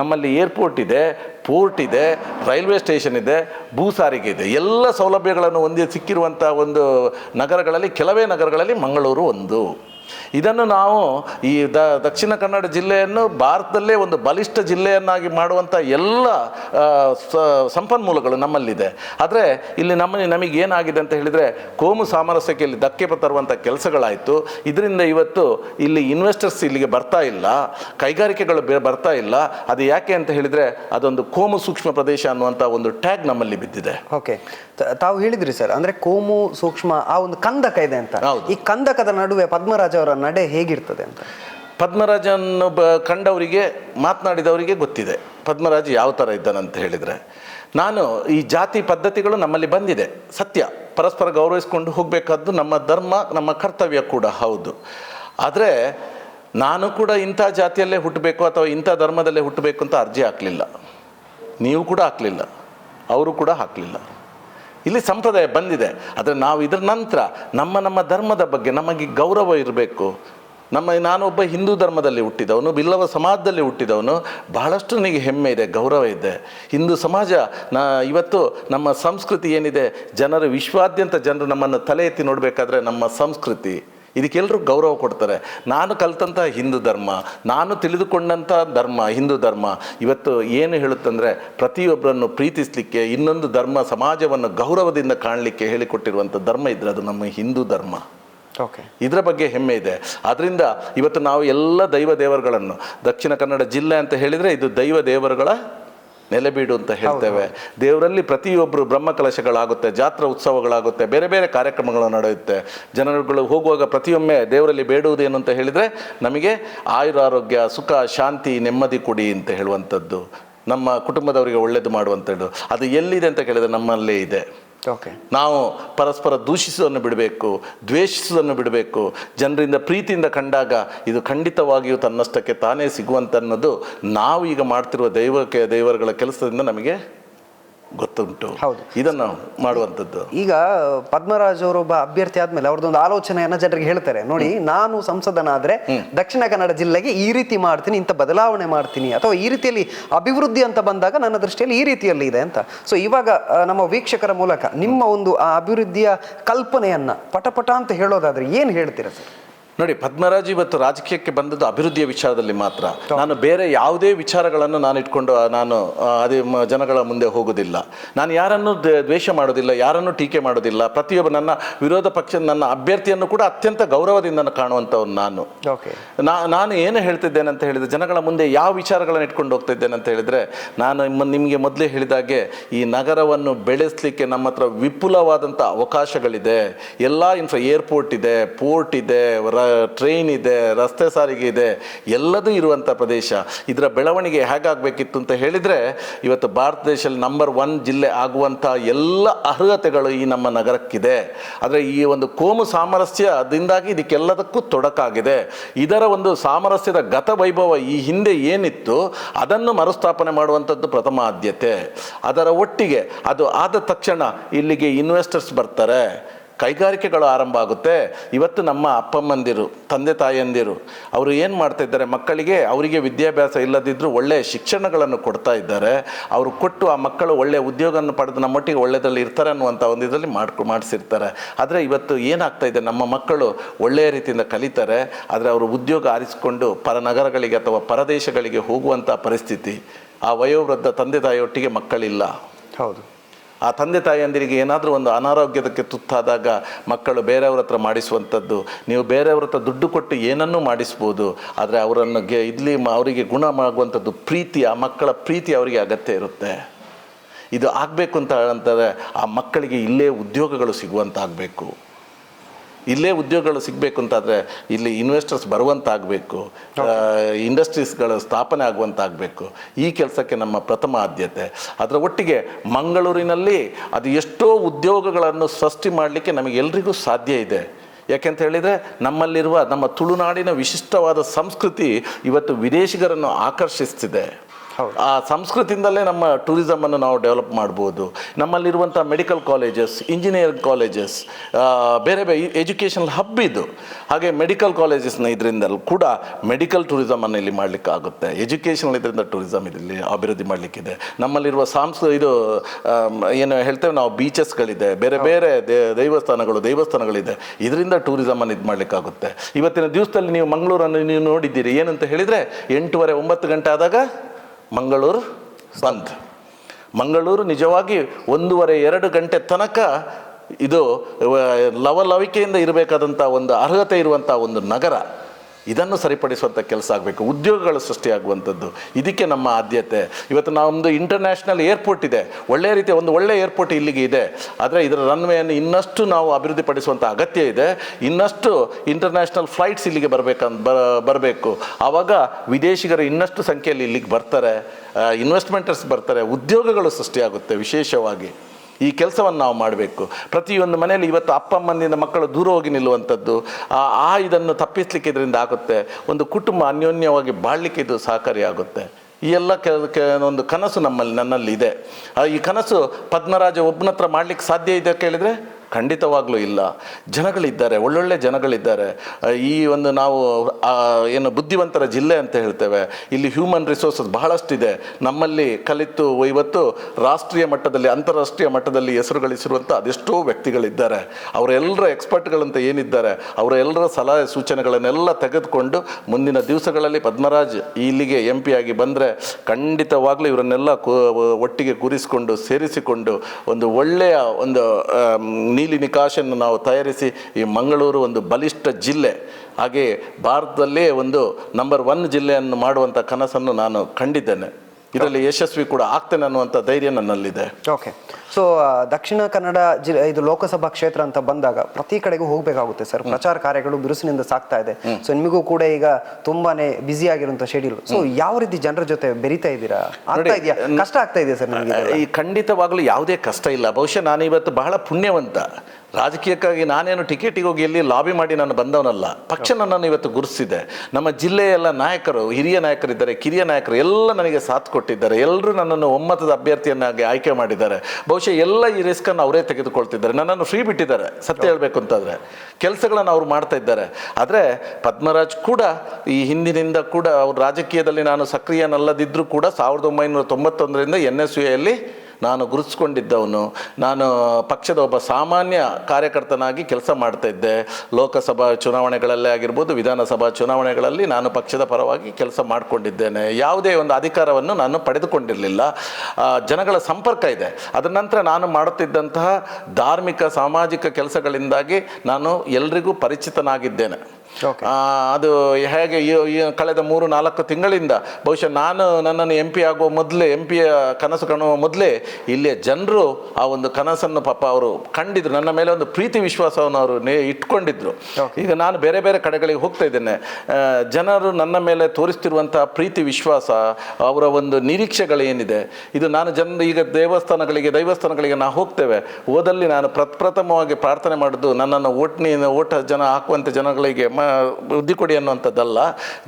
ನಮ್ಮಲ್ಲಿ ಏರ್ಪೋರ್ಟ್ ಇದೆ ಪೋರ್ಟ್ ಇದೆ ರೈಲ್ವೆ ಸ್ಟೇಷನ್ ಇದೆ ಭೂ ಸಾರಿಗೆ ಇದೆ. ಎಲ್ಲ ಸೌಲಭ್ಯಗಳನ್ನು ಹೊಂದಿ ಸಿಕ್ಕಿರುವಂಥ ಒಂದು ನಗರಗಳಲ್ಲಿ ಕೆಲವೇ ನಗರಗಳಲ್ಲಿ ಮಂಗಳೂರು ಒಂದು. ಇದನ್ನು ನಾವು ಈ ದ ದಕ್ಷಿಣ ಕನ್ನಡ ಜಿಲ್ಲೆಯನ್ನು ಭಾರತದಲ್ಲೇ ಒಂದು ಬಲಿಷ್ಠ ಜಿಲ್ಲೆಯನ್ನಾಗಿ ಮಾಡುವಂಥ ಎಲ್ಲ ಸಂಪನ್ಮೂಲಗಳು ನಮ್ಮಲ್ಲಿದೆ. ಆದರೆ ಇಲ್ಲಿ ನಮ್ಮ ನಮಗೆ ಏನಾಗಿದೆ ಅಂತ ಹೇಳಿದರೆ ಕೋಮು ಸಾಮರಸ್ಯಕ್ಕೆ ಇಲ್ಲಿ ಧಕ್ಕೆ ತರುವಂಥ ಕೆಲಸಗಳಾಯಿತು. ಇದರಿಂದ ಇವತ್ತು ಇಲ್ಲಿ ಇನ್ವೆಸ್ಟರ್ಸ್ ಇಲ್ಲಿಗೆ ಬರ್ತಾ ಇಲ್ಲ. ಕೈಗಾರಿಕೆಗಳು ಬರ್ತಾ ಇಲ್ಲ. ಅದು ಯಾಕೆ ಅಂತ ಹೇಳಿದರೆ ಅದೊಂದು ಕೋಮು ಸೂಕ್ಷ್ಮ ಪ್ರದೇಶ ಅನ್ನುವಂಥ ಒಂದು ಟ್ಯಾಗ್ ನಮ್ಮಲ್ಲಿ ಬಿದ್ದಿದೆ. ಓಕೆ. ತಾವು ಹೇಳಿದ್ರಿ ಸರ್ ಅಂದರೆ ಕೋಮು ಸೂಕ್ಷ್ಮ ಆ ಒಂದು ಕಂದಕ ಇದೆ ಅಂತ. ಈ ಕಂದಕದ ನಡುವೆ ಪದ್ಮರಾಜ ಅವರ ನಡೆ ಹೇಗಿರ್ತದೆ ಅಂತ? ಪದ್ಮರಾಜನ್ನು ಬ ಕಂಡವರಿಗೆ, ಮಾತನಾಡಿದವರಿಗೆ ಗೊತ್ತಿದೆ. ಪದ್ಮರಾಜ್ ಯಾವ ಥರ ಇದ್ದಾನಂತ ಹೇಳಿದರೆ, ನಾನು ಈ ಜಾತಿ ಪದ್ಧತಿಗಳು ನಮ್ಮಲ್ಲಿ ಬಂದಿದೆ. ಸತ್ಯ. ಪರಸ್ಪರ ಗೌರವಿಸ್ಕೊಂಡು ಹೋಗಬೇಕಾದ್ದು ನಮ್ಮ ಧರ್ಮ, ನಮ್ಮ ಕರ್ತವ್ಯ ಕೂಡ ಹೌದು. ಆದರೆ ನಾನು ಕೂಡ ಇಂಥ ಜಾತಿಯಲ್ಲೇ ಹುಟ್ಟಬೇಕು ಅಥವಾ ಇಂಥ ಧರ್ಮದಲ್ಲೇ ಹುಟ್ಟಬೇಕು ಅಂತ ಅರ್ಜಿ ಹಾಕಲಿಲ್ಲ. ನೀವು ಕೂಡ ಹಾಕಲಿಲ್ಲ. ಅವರು ಕೂಡ ಹಾಕಲಿಲ್ಲ. ಇಲ್ಲಿ ಸಂಪ್ರದಾಯ ಬಂದಿದೆ. ಆದರೆ ನಾವು ಇದರ ನಂತರ ನಮ್ಮ ನಮ್ಮ ಧರ್ಮದ ಬಗ್ಗೆ ನಮಗೆ ಗೌರವ ಇರಬೇಕು. ನಮ್ಮ ನಾನೊಬ್ಬ ಹಿಂದೂ ಧರ್ಮದಲ್ಲಿ ಹುಟ್ಟಿದವನು, ಬಿಲ್ಲವ ಸಮಾಜದಲ್ಲಿ ಹುಟ್ಟಿದವನು, ಬಹಳಷ್ಟು ನನಗೆ ಹೆಮ್ಮೆ ಇದೆ, ಗೌರವ ಇದೆ. ಹಿಂದೂ ಸಮಾಜ, ನಾ ಇವತ್ತು ನಮ್ಮ ಸಂಸ್ಕೃತಿ ಏನಿದೆ, ಜನರು ವಿಶ್ವಾದ್ಯಂತ ಜನರು ನಮ್ಮನ್ನು ತಲೆ ಎತ್ತಿ ನೋಡಬೇಕಾದ್ರೆ ನಮ್ಮ ಸಂಸ್ಕೃತಿ. ಇದಕ್ಕೆಲ್ಲರೂ ಗೌರವ ಕೊಡ್ತಾರೆ. ನಾನು ಕಲಿತಂಥ ಹಿಂದೂ ಧರ್ಮ ನಾನು ತಿಳಿದುಕೊಂಡಂಥ ಧರ್ಮ ಹಿಂದೂ ಧರ್ಮ ಇವತ್ತು ಏನು ಹೇಳುತ್ತಂದರೆ ಪ್ರತಿಯೊಬ್ಬರನ್ನು ಪ್ರೀತಿಸಲಿಕ್ಕೆ ಇನ್ನೊಂದು ಧರ್ಮ ಸಮಾಜವನ್ನು ಗೌರವದಿಂದ ಕಾಣಲಿಕ್ಕೆ ಹೇಳಿಕೊಟ್ಟಿರುವಂಥ ಧರ್ಮ ಇದ್ರೆ ಅದು ನಮ್ಮ ಹಿಂದೂ ಧರ್ಮ. ಓಕೆ ಇದರ ಬಗ್ಗೆ ಹೆಮ್ಮೆ ಇದೆ. ಅದರಿಂದ ಇವತ್ತು ನಾವು ಎಲ್ಲ ದೈವ ದೇವರುಗಳನ್ನು ದಕ್ಷಿಣ ಕನ್ನಡ ಜಿಲ್ಲೆ ಅಂತ ಹೇಳಿದರೆ ಇದು ದೈವ ದೇವರುಗಳ ನೆಲೆಬೀಡು ಅಂತ ಹೇಳ್ತೇವೆ. ದೇವರಲ್ಲಿ ಪ್ರತಿಯೊಬ್ಬರು ಬ್ರಹ್ಮಕಲಶಗಳಾಗುತ್ತೆ ಜಾತ್ರಾ ಉತ್ಸವಗಳಾಗುತ್ತೆ ಬೇರೆ ಬೇರೆ ಕಾರ್ಯಕ್ರಮಗಳು ನಡೆಯುತ್ತೆ. ಜನರುಗಳು ಹೋಗುವಾಗ ಪ್ರತಿಯೊಮ್ಮೆ ದೇವರಲ್ಲಿ ಬೇಡುವುದೇನು ಅಂತ ಹೇಳಿದರೆ ನಮಗೆ ಆಯುರಾರೋಗ್ಯ ಸುಖ ಶಾಂತಿ ನೆಮ್ಮದಿ ಕೊಡಿ ಅಂತ ಹೇಳುವಂಥದ್ದು. ನಮ್ಮ ಕುಟುಂಬದವರಿಗೆ ಒಳ್ಳೇದು ಮಾಡುವಂಥದ್ದು. ಅದು ಎಲ್ಲಿದೆ ಅಂತ ಕೇಳಿದರೆ ನಮ್ಮಲ್ಲೇ ಇದೆ. ನಾವು ಪರಸ್ಪರ ದೂಷಿಸುವುದನ್ನು ಬಿಡಬೇಕು, ದ್ವೇಷಿಸುವುದನ್ನು ಬಿಡಬೇಕು. ಜನರಿಂದ ಪ್ರೀತಿಯಿಂದ ಕಂಡಾಗ ಇದು ಖಂಡಿತವಾಗಿಯೂ ತನ್ನಷ್ಟಕ್ಕೆ ತಾನೇ ಸಿಗುವಂತನ್ನೋದು ನಾವು ಈಗ ಮಾಡ್ತಿರುವ ದೈವಕ್ಕೆ ದೇವರುಗಳ ಕೆಲಸದಿಂದ ನಮಗೆ ಗೊತ್ತುಂಟು. ಹೌದು. ಇದನ್ನು ಮಾಡುವಂಥದ್ದು. ಈಗ ಪದ್ಮರಾಜ್ ಅವರೊಬ್ಬ ಅಭ್ಯರ್ಥಿ ಆದ್ಮೇಲೆ ಅವ್ರದ್ದೊಂದು ಆಲೋಚನೆಯನ್ನ ಜನರಿಗೆ ಹೇಳ್ತಾರೆ. ನೋಡಿ ನಾನು ಸಂಸದನಾದ್ರೆ ದಕ್ಷಿಣ ಕನ್ನಡ ಜಿಲ್ಲೆಗೆ ಈ ರೀತಿ ಮಾಡ್ತೀನಿ ಇಂಥ ಬದಲಾವಣೆ ಮಾಡ್ತೀನಿ. ಅಥವಾ ಈ ರೀತಿಯಲ್ಲಿ ಅಭಿವೃದ್ಧಿ ಅಂತ ಬಂದಾಗ ನನ್ನ ದೃಷ್ಟಿಯಲ್ಲಿ ಈ ರೀತಿಯಲ್ಲಿ ಇದೆ ಅಂತ. ಸೊ ಇವಾಗ ನಮ್ಮ ವೀಕ್ಷಕರ ಮೂಲಕ ನಿಮ್ಮ ಒಂದು ಆ ಅಭಿವೃದ್ಧಿಯ ಕಲ್ಪನೆಯನ್ನ ಪಟಪಟ ಅಂತ ಹೇಳೋದಾದ್ರೆ ಏನು ಹೇಳ್ತೀರಾ ಸರ್? ನೋಡಿ ಪದ್ಮರಾಜ್ ಇವತ್ತು ರಾಜಕೀಯಕ್ಕೆ ಬಂದದ್ದು ಅಭಿವೃದ್ಧಿಯ ವಿಚಾರದಲ್ಲಿ ಮಾತ್ರ. ನಾನು ಬೇರೆ ಯಾವುದೇ ವಿಚಾರಗಳನ್ನು ನಾನು ಇಟ್ಕೊಂಡು ನಾನು ಅದೇ ಜನಗಳ ಮುಂದೆ ಹೋಗೋದಿಲ್ಲ. ನಾನು ಯಾರನ್ನು ದ್ವೇಷ ಮಾಡೋದಿಲ್ಲ ಯಾರನ್ನು ಟೀಕೆ ಮಾಡೋದಿಲ್ಲ ಪ್ರತಿಯೊಬ್ಬ ನನ್ನ ವಿರೋಧ ಪಕ್ಷ ನನ್ನ ಅಭ್ಯರ್ಥಿಯನ್ನು ಕೂಡ ಅತ್ಯಂತ ಗೌರವದಿಂದ ಕಾಣುವಂಥವ್ನು ನಾನು. ನಾನು ಏನು ಹೇಳ್ತಿದ್ದೇನೆ ಅಂತ ಹೇಳಿದ್ರೆ ಜನಗಳ ಮುಂದೆ ಯಾವ ವಿಚಾರಗಳನ್ನು ಇಟ್ಕೊಂಡು ಹೋಗ್ತಾ ಇದ್ದೇನೆ ಅಂತ ಹೇಳಿದ್ರೆ ನಾನು ನಿಮಗೆ ಮೊದಲೇ ಹೇಳಿದಾಗೆ ಈ ನಗರವನ್ನು ಬೆಳೆಸಲಿಕ್ಕೆ ನಮ್ಮ ಹತ್ರ ವಿಪುಲವಾದಂಥ ಅವಕಾಶಗಳಿದೆ. ಎಲ್ಲ ಇನ್ಫ್ರಾ ಏರ್ಪೋರ್ಟ್ ಇದೆ ಪೋರ್ಟ್ ಇದೆ ಟ್ರೈನ್ ಇದೆ, ರಸ್ತೆ ಸಾರಿಗೆ ಇದೆ, ಎಲ್ಲದೂ ಇರುವಂಥ ಪ್ರದೇಶ. ಇದರ ಬೆಳವಣಿಗೆ ಹೇಗಾಗಬೇಕಿತ್ತು ಅಂತ ಹೇಳಿದರೆ, ಇವತ್ತು ಭಾರತ ದೇಶದಲ್ಲಿ ನಂಬರ್ ಒನ್ ಜಿಲ್ಲೆ ಆಗುವಂಥ ಎಲ್ಲ ಅರ್ಹತೆಗಳು ಈ ನಮ್ಮ ನಗರಕ್ಕಿದೆ. ಆದರೆ ಈ ಒಂದು ಕೋಮು ಸಾಮರಸ್ಯದಿಂದಾಗಿ ಇದಕ್ಕೆಲ್ಲದಕ್ಕೂ ತೊಡಕಾಗಿದೆ. ಇದರ ಒಂದು ಸಾಮರಸ್ಯದ ಗತ ವೈಭವ ಈ ಹಿಂದೆ ಏನಿತ್ತು, ಅದನ್ನು ಮರುಸ್ಥಾಪನೆ ಮಾಡುವಂಥದ್ದು ಪ್ರಥಮ ಆದ್ಯತೆ. ಅದರ ಒಟ್ಟಿಗೆ ಅದು ಆದ ತಕ್ಷಣ ಇಲ್ಲಿಗೆ ಇನ್ವೆಸ್ಟರ್ಸ್ ಬರ್ತಾರೆ. ಕೈಗಾರಿಕೆಗಳು ಆರಂಭ ಆಗುತ್ತೆ. ಇವತ್ತು ನಮ್ಮ ಅಪ್ಪಮ್ಮಂದಿರು, ತಂದೆ ತಾಯಿಯಂದಿರು, ಅವರು ಏನು ಮಾಡ್ತಾ ಇದ್ದಾರೆ? ಮಕ್ಕಳಿಗೆ ಅವರಿಗೆ ವಿದ್ಯಾಭ್ಯಾಸ ಇಲ್ಲದಿದ್ದರೂ ಒಳ್ಳೆಯ ಶಿಕ್ಷಣಗಳನ್ನು ಕೊಡ್ತಾ ಇದ್ದಾರೆ. ಅವರು ಕೊಟ್ಟು ಆ ಮಕ್ಕಳು ಒಳ್ಳೆಯ ಉದ್ಯೋಗವನ್ನು ಪಡೆದು ನಮ್ಮೊಟ್ಟಿಗೆ ಒಳ್ಳೆಯದಲ್ಲಿ ಇರ್ತಾರೆ ಅನ್ನುವಂಥ ಒಂದು ಇದರಲ್ಲಿ ಮಾಡ್ಕೊ, ಮಾಡಿಸಿರ್ತಾರೆ. ಆದರೆ ಇವತ್ತು ಏನಾಗ್ತಾ ಇದೆ? ನಮ್ಮ ಮಕ್ಕಳು ಒಳ್ಳೆಯ ರೀತಿಯಿಂದ ಕಲಿತಾರೆ. ಆದರೆ ಅವರು ಉದ್ಯೋಗ ಆರಿಸಿಕೊಂಡು ಪರ ನಗರಗಳಿಗೆ ಅಥವಾ ಪರದೇಶಗಳಿಗೆ ಹೋಗುವಂಥ ಪರಿಸ್ಥಿತಿ ಆ ವಯೋವೃದ್ಧ ತಂದೆ ತಾಯಿಯೊಟ್ಟಿಗೆ ಮಕ್ಕಳಿಲ್ಲ. ಹೌದು. ಆ ತಂದೆ ತಾಯಿಯಂದಿರಿಗೆ ಏನಾದರೂ ಒಂದು ಅನಾರೋಗ್ಯದಕ್ಕೆ ತುತ್ತಾದಾಗ ಮಕ್ಕಳು ಬೇರೆಯವ್ರ ಹತ್ರ ಮಾಡಿಸುವಂಥದ್ದು, ನೀವು ಬೇರೆಯವ್ರ ಹತ್ರ ದುಡ್ಡು ಕೊಟ್ಟು ಏನನ್ನೂ ಮಾಡಿಸ್ಬೋದು, ಆದರೆ ಅವರನ್ನು ಗೆ ಇಲ್ಲಿ ಅವರಿಗೆ ಗುಣವಾಗುವಂಥದ್ದು ಪ್ರೀತಿ, ಆ ಮಕ್ಕಳ ಪ್ರೀತಿ ಅವರಿಗೆ ಅಗತ್ಯ ಇರುತ್ತೆ. ಇದು ಆಗಬೇಕು ಅಂತ ಅಂತಂದರೆ ಆ ಮಕ್ಕಳಿಗೆ ಇಲ್ಲೇ ಉದ್ಯೋಗಗಳು ಸಿಗುವಂತಾಗಬೇಕು. ಇಲ್ಲೇ ಉದ್ಯೋಗಗಳು ಸಿಗಬೇಕು ಅಂತಾದರೆ ಇಲ್ಲಿ ಇನ್ವೆಸ್ಟರ್ಸ್ ಬರುವಂತಾಗಬೇಕು ಇಂಡಸ್ಟ್ರೀಸ್ಗಳು ಸ್ಥಾಪನೆ ಆಗುವಂತಾಗಬೇಕು. ಈ ಕೆಲಸಕ್ಕೆ ನಮ್ಮ ಪ್ರಥಮ ಆದ್ಯತೆ. ಅದರ ಒಟ್ಟಿಗೆ ಮಂಗಳೂರಿನಲ್ಲಿ ಅದು ಎಷ್ಟೋ ಉದ್ಯೋಗಗಳನ್ನು ಸೃಷ್ಟಿ ಮಾಡಲಿಕ್ಕೆ ನಮಗೆಲ್ಲರಿಗೂ ಸಾಧ್ಯ ಇದೆ. ಯಾಕೆಂತ ಹೇಳಿದರೆ ನಮ್ಮಲ್ಲಿರುವ ನಮ್ಮ ತುಳುನಾಡಿನ ವಿಶಿಷ್ಟವಾದ ಸಂಸ್ಕೃತಿ ಇವತ್ತು ವಿದೇಶಿಗರನ್ನು ಆಕರ್ಷಿಸ್ತಿದೆ. ಆ ಸಂಸ್ಕೃತಿಯಿಂದಲೇ ನಮ್ಮ ಟೂರಿಸಮನ್ನು ನಾವು ಡೆವಲಪ್ ಮಾಡ್ಬೋದು. ನಮ್ಮಲ್ಲಿರುವಂಥ ಮೆಡಿಕಲ್ ಕಾಲೇಜಸ್ ಇಂಜಿನಿಯರಿಂಗ್ ಕಾಲೇಜಸ್ ಬೇರೆ ಬೇರೆ ಎಜುಕೇಷನಲ್ ಹಬ್ ಇದು. ಹಾಗೆ ಮೆಡಿಕಲ್ ಕಾಲೇಜಸ್ನ ಇದರಿಂದ ಕೂಡ ಮೆಡಿಕಲ್ ಟೂರಿಸಮನ್ನು ಇಲ್ಲಿ ಮಾಡಲಿಕ್ಕಾಗುತ್ತೆ. ಎಜುಕೇಷನಲ್ ಇದರಿಂದ ಟೂರಿಸಮ್ ಇದರಲ್ಲಿ ಅಭಿವೃದ್ಧಿ ಮಾಡಲಿಕ್ಕಿದೆ. ನಮ್ಮಲ್ಲಿರುವ ಸಾಂಸ್ ಇದು ಏನು ಹೇಳ್ತೇವೆ ನಾವು ಬೀಚಸ್ಗಳಿದೆ ಬೇರೆ ಬೇರೆ ದೇ- ದೈವಸ್ಥಾನಗಳು ದೇವಸ್ಥಾನಗಳಿದೆ. ಇದರಿಂದ ಟೂರಿಸಮನ್ನು ಇದು ಮಾಡಲಿಕ್ಕಾಗುತ್ತೆ. ಇವತ್ತಿನ ದಿವಸದಲ್ಲಿ ನೀವು ಮಂಗಳೂರನ್ನು ನೀವು ನೋಡಿದ್ದೀರಿ. ಏನಂತ ಹೇಳಿದರೆ ಎಂಟೂವರೆ ಒಂಬತ್ತು ಗಂಟೆ ಆದಾಗ ಮಂಗಳೂರು ಬಂದ್. ಮಂಗಳೂರು ನಿಜವಾಗಿ ಒಂದೂವರೆ ಎರಡು ಗಂಟೆ ತನಕ ಇದು ಲವಲವಿಕೆಯಿಂದ ಇರಬೇಕಾದಂಥ ಒಂದು ಅರ್ಹತೆ ಇರುವಂಥ ಒಂದು ನಗರ. ಇದನ್ನು ಸರಿಪಡಿಸುವಂಥ ಕೆಲಸ ಆಗಬೇಕು. ಉದ್ಯೋಗಗಳು ಸೃಷ್ಟಿಯಾಗುವಂಥದ್ದು. ಇದಕ್ಕೆ ನಮ್ಮ ಆದ್ಯತೆ. ಇವತ್ತು ನಮ್ಮದು ಇಂಟರ್ನ್ಯಾಷನಲ್ ಏರ್ಪೋರ್ಟ್ ಇದೆ. ಒಳ್ಳೆಯ ರೀತಿಯ ಒಂದು ಒಳ್ಳೆಯ ಏರ್ಪೋರ್ಟ್ ಇಲ್ಲಿಗೆ ಇದೆ. ಆದರೆ ಇದರ ರನ್ವೇಯನ್ನು ಇನ್ನಷ್ಟು ನಾವು ಅಭಿವೃದ್ಧಿಪಡಿಸುವಂಥ ಅಗತ್ಯ ಇದೆ. ಇನ್ನಷ್ಟು ಇಂಟರ್ನ್ಯಾಷನಲ್ ಫ್ಲೈಟ್ಸ್ ಇಲ್ಲಿಗೆ ಬರಬೇಕಂತ ಬರಬೇಕು. ಆವಾಗ ವಿದೇಶಿಗರು ಇನ್ನಷ್ಟು ಸಂಖ್ಯೆಯಲ್ಲಿ ಇಲ್ಲಿಗೆ ಬರ್ತಾರೆ. ಇನ್ವೆಸ್ಟ್ಮೆಂಟರ್ಸ್ ಬರ್ತಾರೆ. ಉದ್ಯೋಗಗಳು ಸೃಷ್ಟಿಯಾಗುತ್ತೆ ವಿಶೇಷವಾಗಿ. ಈ ಕೆಲಸವನ್ನು ನಾವು ಮಾಡಬೇಕು. ಪ್ರತಿಯೊಂದು ಮನೆಯಲ್ಲಿ ಇವತ್ತು ಅಪ್ಪ ಅಮ್ಮನಿಂದ ಮಕ್ಕಳು ದೂರ ಹೋಗಿ ನಿಲ್ಲುವಂಥದ್ದು, ಆ ಇದನ್ನು ತಪ್ಪಿಸಲಿಕ್ಕೆ ಇದರಿಂದ ಆಗುತ್ತೆ. ಒಂದು ಕುಟುಂಬ ಅನ್ಯೋನ್ಯವಾಗಿ ಬಾಳಲಿಕ್ಕೆ ಇದು ಸಹಕಾರಿಯಾಗುತ್ತೆ ಈ ಎಲ್ಲ ಒಂದು ಕನಸು ನಮ್ಮಲ್ಲಿ ನನ್ನಲ್ಲಿ ಇದೆ ಈ ಕನಸು ಪದ್ಮರಾಜ ಒಬ್ಬನತ್ರ ಮಾಡ್ಲಿಕ್ಕೆ ಸಾಧ್ಯ ಇದೆ ಕೇಳಿದರೆ ಖಂಡಿತವಾಗ್ಲೂ ಇಲ್ಲ. ಜನಗಳಿದ್ದಾರೆ, ಒಳ್ಳೊಳ್ಳೆ ಜನಗಳಿದ್ದಾರೆ. ಈ ಒಂದು ನಾವು ಏನು ಬುದ್ಧಿವಂತರ ಜಿಲ್ಲೆ ಅಂತ ಹೇಳ್ತೇವೆ. ಇಲ್ಲಿ ಹ್ಯೂಮನ್ ರಿಸೋರ್ಸಸ್ ಬಹಳಷ್ಟಿದೆ. ನಮ್ಮಲ್ಲಿ ಕಲಿತು, ಇವತ್ತು ರಾಷ್ಟ್ರೀಯ ಮಟ್ಟದಲ್ಲಿ, ಅಂತಾರಾಷ್ಟ್ರೀಯ ಮಟ್ಟದಲ್ಲಿ ಹೆಸರು ಗಳಿಸಿರುವಂಥ ಅದೆಷ್ಟೋ ವ್ಯಕ್ತಿಗಳಿದ್ದಾರೆ. ಅವರೆಲ್ಲರ ಎಕ್ಸ್ಪರ್ಟ್ಗಳಂತ ಏನಿದ್ದಾರೆ, ಅವರೆಲ್ಲರ ಸಲಹೆ ಸೂಚನೆಗಳನ್ನೆಲ್ಲ ತೆಗೆದುಕೊಂಡು ಮುಂದಿನ ದಿವಸಗಳಲ್ಲಿ ಪದ್ಮರಾಜ್ ಇಲ್ಲಿಗೆ ಎಂ ಪಿ ಆಗಿ ಬಂದರೆ ಖಂಡಿತವಾಗಲೂ ಇವರನ್ನೆಲ್ಲ ಒಟ್ಟಿಗೆ ಕೂರಿಸಿಕೊಂಡು, ಸೇರಿಸಿಕೊಂಡು ಒಂದು ಒಳ್ಳೆಯ ಒಂದು ನೀಲಿ ನಿಕಾಶನ್ನು ನಾವು ತಯಾರಿಸಿ ಈ ಮಂಗಳೂರು ಒಂದು ಬಲಿಷ್ಠ ಜಿಲ್ಲೆ. ಹಾಗೆ ಭಾರತದಲ್ಲೇ ಒಂದು ನಂಬರ್ ಒನ್ ಜಿಲ್ಲೆಯನ್ನು ಮಾಡುವಂಥ ಕನಸನ್ನು ನಾನು ಕಂಡಿದ್ದೇನೆ. ಇದರಲ್ಲಿ ಯಶಸ್ವಿ ಕೂಡ ಆಗ್ತೇನೆ ಅನ್ನುವಂಥ ಧೈರ್ಯ ನನ್ನಲ್ಲಿದೆ. ಓಕೆ ಸೊ ದಕ್ಷಿಣ ಕನ್ನಡ ಜಿಲ್ಲೆ ಇದು ಲೋಕಸಭಾ ಕ್ಷೇತ್ರ ಅಂತ ಬಂದಾಗ ಪ್ರತಿ ಕಡೆಗೂ ಹೋಗಬೇಕಾಗುತ್ತೆ ಸರ್. ಪ್ರಚಾರ ಕಾರ್ಯಗಳು ಬಿರುಸಿನಿಂದ ಸಾಗ್ತಾ ಇದೆ. ಸೊ ನಿಮಗೂ ಕೂಡ ಈಗ ತುಂಬಾನೇ ಬ್ಯುಸಿ ಆಗಿರುವಂತ ಶೆಡ್ಯೂಲ್ ಸೊ ಯಾವ ರೀತಿ ಜನರ ಜೊತೆ ಬೆರಿತಾ ಇದ್ದೀರಾ? ಆಗ್ತಾ ಇದೆಯಾ? ಕಷ್ಟ ಆಗ್ತಾ ಇದೆಯಾ ಸರ್ ಈ ಖಂಡಿತವಾಗಲೂ ಯಾವುದೇ ಕಷ್ಟ ಇಲ್ಲ. ಬಹುಶಃ ನಾನು ಇವತ್ತು ಬಹಳ ಪುಣ್ಯವಂತ. ರಾಜಕೀಯಕ್ಕಾಗಿ ನಾನೇನು ಟಿಕೆಟಿಗೆ ಹೋಗಿ ಎಲ್ಲಿ ಲಾಬಿ ಮಾಡಿ ನಾನು ಬಂದವನಲ್ಲ. ಪಕ್ಷ ನನ್ನನ್ನು ಇವತ್ತು ಗುರುತಿಸಿದೆ ನಮ್ಮ ಜಿಲ್ಲೆಯ ಎಲ್ಲ ನಾಯಕರು, ಹಿರಿಯ ನಾಯಕರಿದ್ದಾರೆ, ಕಿರಿಯ ನಾಯಕರು ಎಲ್ಲ ನನಗೆ ಸಾಥ್ ಕೊಟ್ಟಿದ್ದಾರೆ. ಎಲ್ಲರೂ ನನ್ನನ್ನು ಒಮ್ಮತದ ಅಭ್ಯರ್ಥಿಯನ್ನಾಗಿ ಆಯ್ಕೆ ಮಾಡಿದ್ದಾರೆ. ಬಹುಶಃ ಎಲ್ಲ ಈ ರಿಸ್ಕನ್ನು ಅವರೇ ತೆಗೆದುಕೊಳ್ತಿದ್ದಾರೆ. ನನ್ನನ್ನು ಫ್ರೀ ಬಿಟ್ಟಿದ್ದಾರೆ. ಸತ್ಯ ಹೇಳಬೇಕು ಅಂತಂದರೆ ಕೆಲಸಗಳನ್ನು ಅವ್ರು ಮಾಡ್ತಾ ಇದ್ದಾರೆ. ಆದರೆ ಪದ್ಮರಾಜ್ ಕೂಡ ಈ ಹಿಂದಿನಿಂದ ಕೂಡ ಅವ್ರ ರಾಜಕೀಯದಲ್ಲಿ ನಾನು ಸಕ್ರಿಯನಲ್ಲದಿದ್ದರೂ ಕೂಡ ಸಾವಿರದ ಒಂಬೈನೂರ ತೊಂಬತ್ತೊಂದರಿಂದ ಎನ್ ಎಸ್ ಯುಯಲ್ಲಿ ನಾನು ಗುರುತಿಸ್ಕೊಂಡಿದ್ದವನು, ನಾನು ಪಕ್ಷದ ಒಬ್ಬ ಸಾಮಾನ್ಯ ಕಾರ್ಯಕರ್ತನಾಗಿ ಕೆಲಸ ಮಾಡ್ತಾ ಇದ್ದೆ. ಲೋಕಸಭಾ ಚುನಾವಣೆಗಳಲ್ಲೇ ಆಗಿರ್ಬೋದು, ವಿಧಾನಸಭಾ ಚುನಾವಣೆಗಳಲ್ಲಿ ನಾನು ಪಕ್ಷದ ಪರವಾಗಿ ಕೆಲಸ ಮಾಡಿಕೊಂಡಿದ್ದೇನೆ. ಯಾವುದೇ ಒಂದು ಅಧಿಕಾರವನ್ನು ನಾನು ಪಡೆದುಕೊಂಡಿರಲಿಲ್ಲ. ಜನಗಳ ಸಂಪರ್ಕ ಇದೆ. ಅದರ ನಂತರ ನಾನು ಮಾಡುತ್ತಿದ್ದಂತಹ ಧಾರ್ಮಿಕ, ಸಾಮಾಜಿಕ ಕೆಲಸಗಳಿಂದಾಗಿ ನಾನು ಎಲ್ರಿಗೂ ಪರಿಚಿತನಾಗಿದ್ದೇನೆ. ಅದು ಹೇಗೆ ಕಳೆದ ಮೂರು ನಾಲ್ಕು ತಿಂಗಳಿಂದ ಬಹುಶಃ ನಾನು ನನ್ನನ್ನು ಎಂ ಪಿ ಆಗುವ ಮೊದಲೇ ಎಂ ಪಿಯ ಕನಸು ಕಾಣುವ ಮೊದಲೇ ಇಲ್ಲಿಯ ಜನರು ಆ ಒಂದು ಕನಸನ್ನು ಪಾಪ ಅವರು ಕಂಡಿದ್ರು. ನನ್ನ ಮೇಲೆ ಒಂದು ಪ್ರೀತಿ ವಿಶ್ವಾಸವನ್ನು ಅವರು ಇಟ್ಕೊಂಡಿದ್ರು. ಈಗ ನಾನು ಬೇರೆ ಬೇರೆ ಕಡೆಗಳಿಗೆ ಹೋಗ್ತಾ ಇದ್ದೇನೆ. ಜನರು ನನ್ನ ಮೇಲೆ ತೋರಿಸ್ತಿರುವಂತಹ ಪ್ರೀತಿ ವಿಶ್ವಾಸ ಅವರ ಒಂದು ನಿರೀಕ್ಷೆಗಳೇನಿದೆ ಇದು ನಾನು ಜನ ಈಗ ದೇವಸ್ಥಾನಗಳಿಗೆ ದೈವಸ್ಥಾನಗಳಿಗೆ ನಾವು ಹೋಗ್ತೇವೆ. ಹೋದಲ್ಲಿ ನಾನು ಪ್ರಪ್ರಥಮವಾಗಿ ಪ್ರಾರ್ಥನೆ ಮಾಡಿದ್ದು ನನ್ನನ್ನು ಓಟ್ನಿ ಓಟ ಜನ ಹಾಕುವಂಥ ಜನಗಳಿಗೆ ಮ ಬುದ್ಧಿ ಕೊಡಿ ಅನ್ನುವಂಥದ್ದಲ್ಲ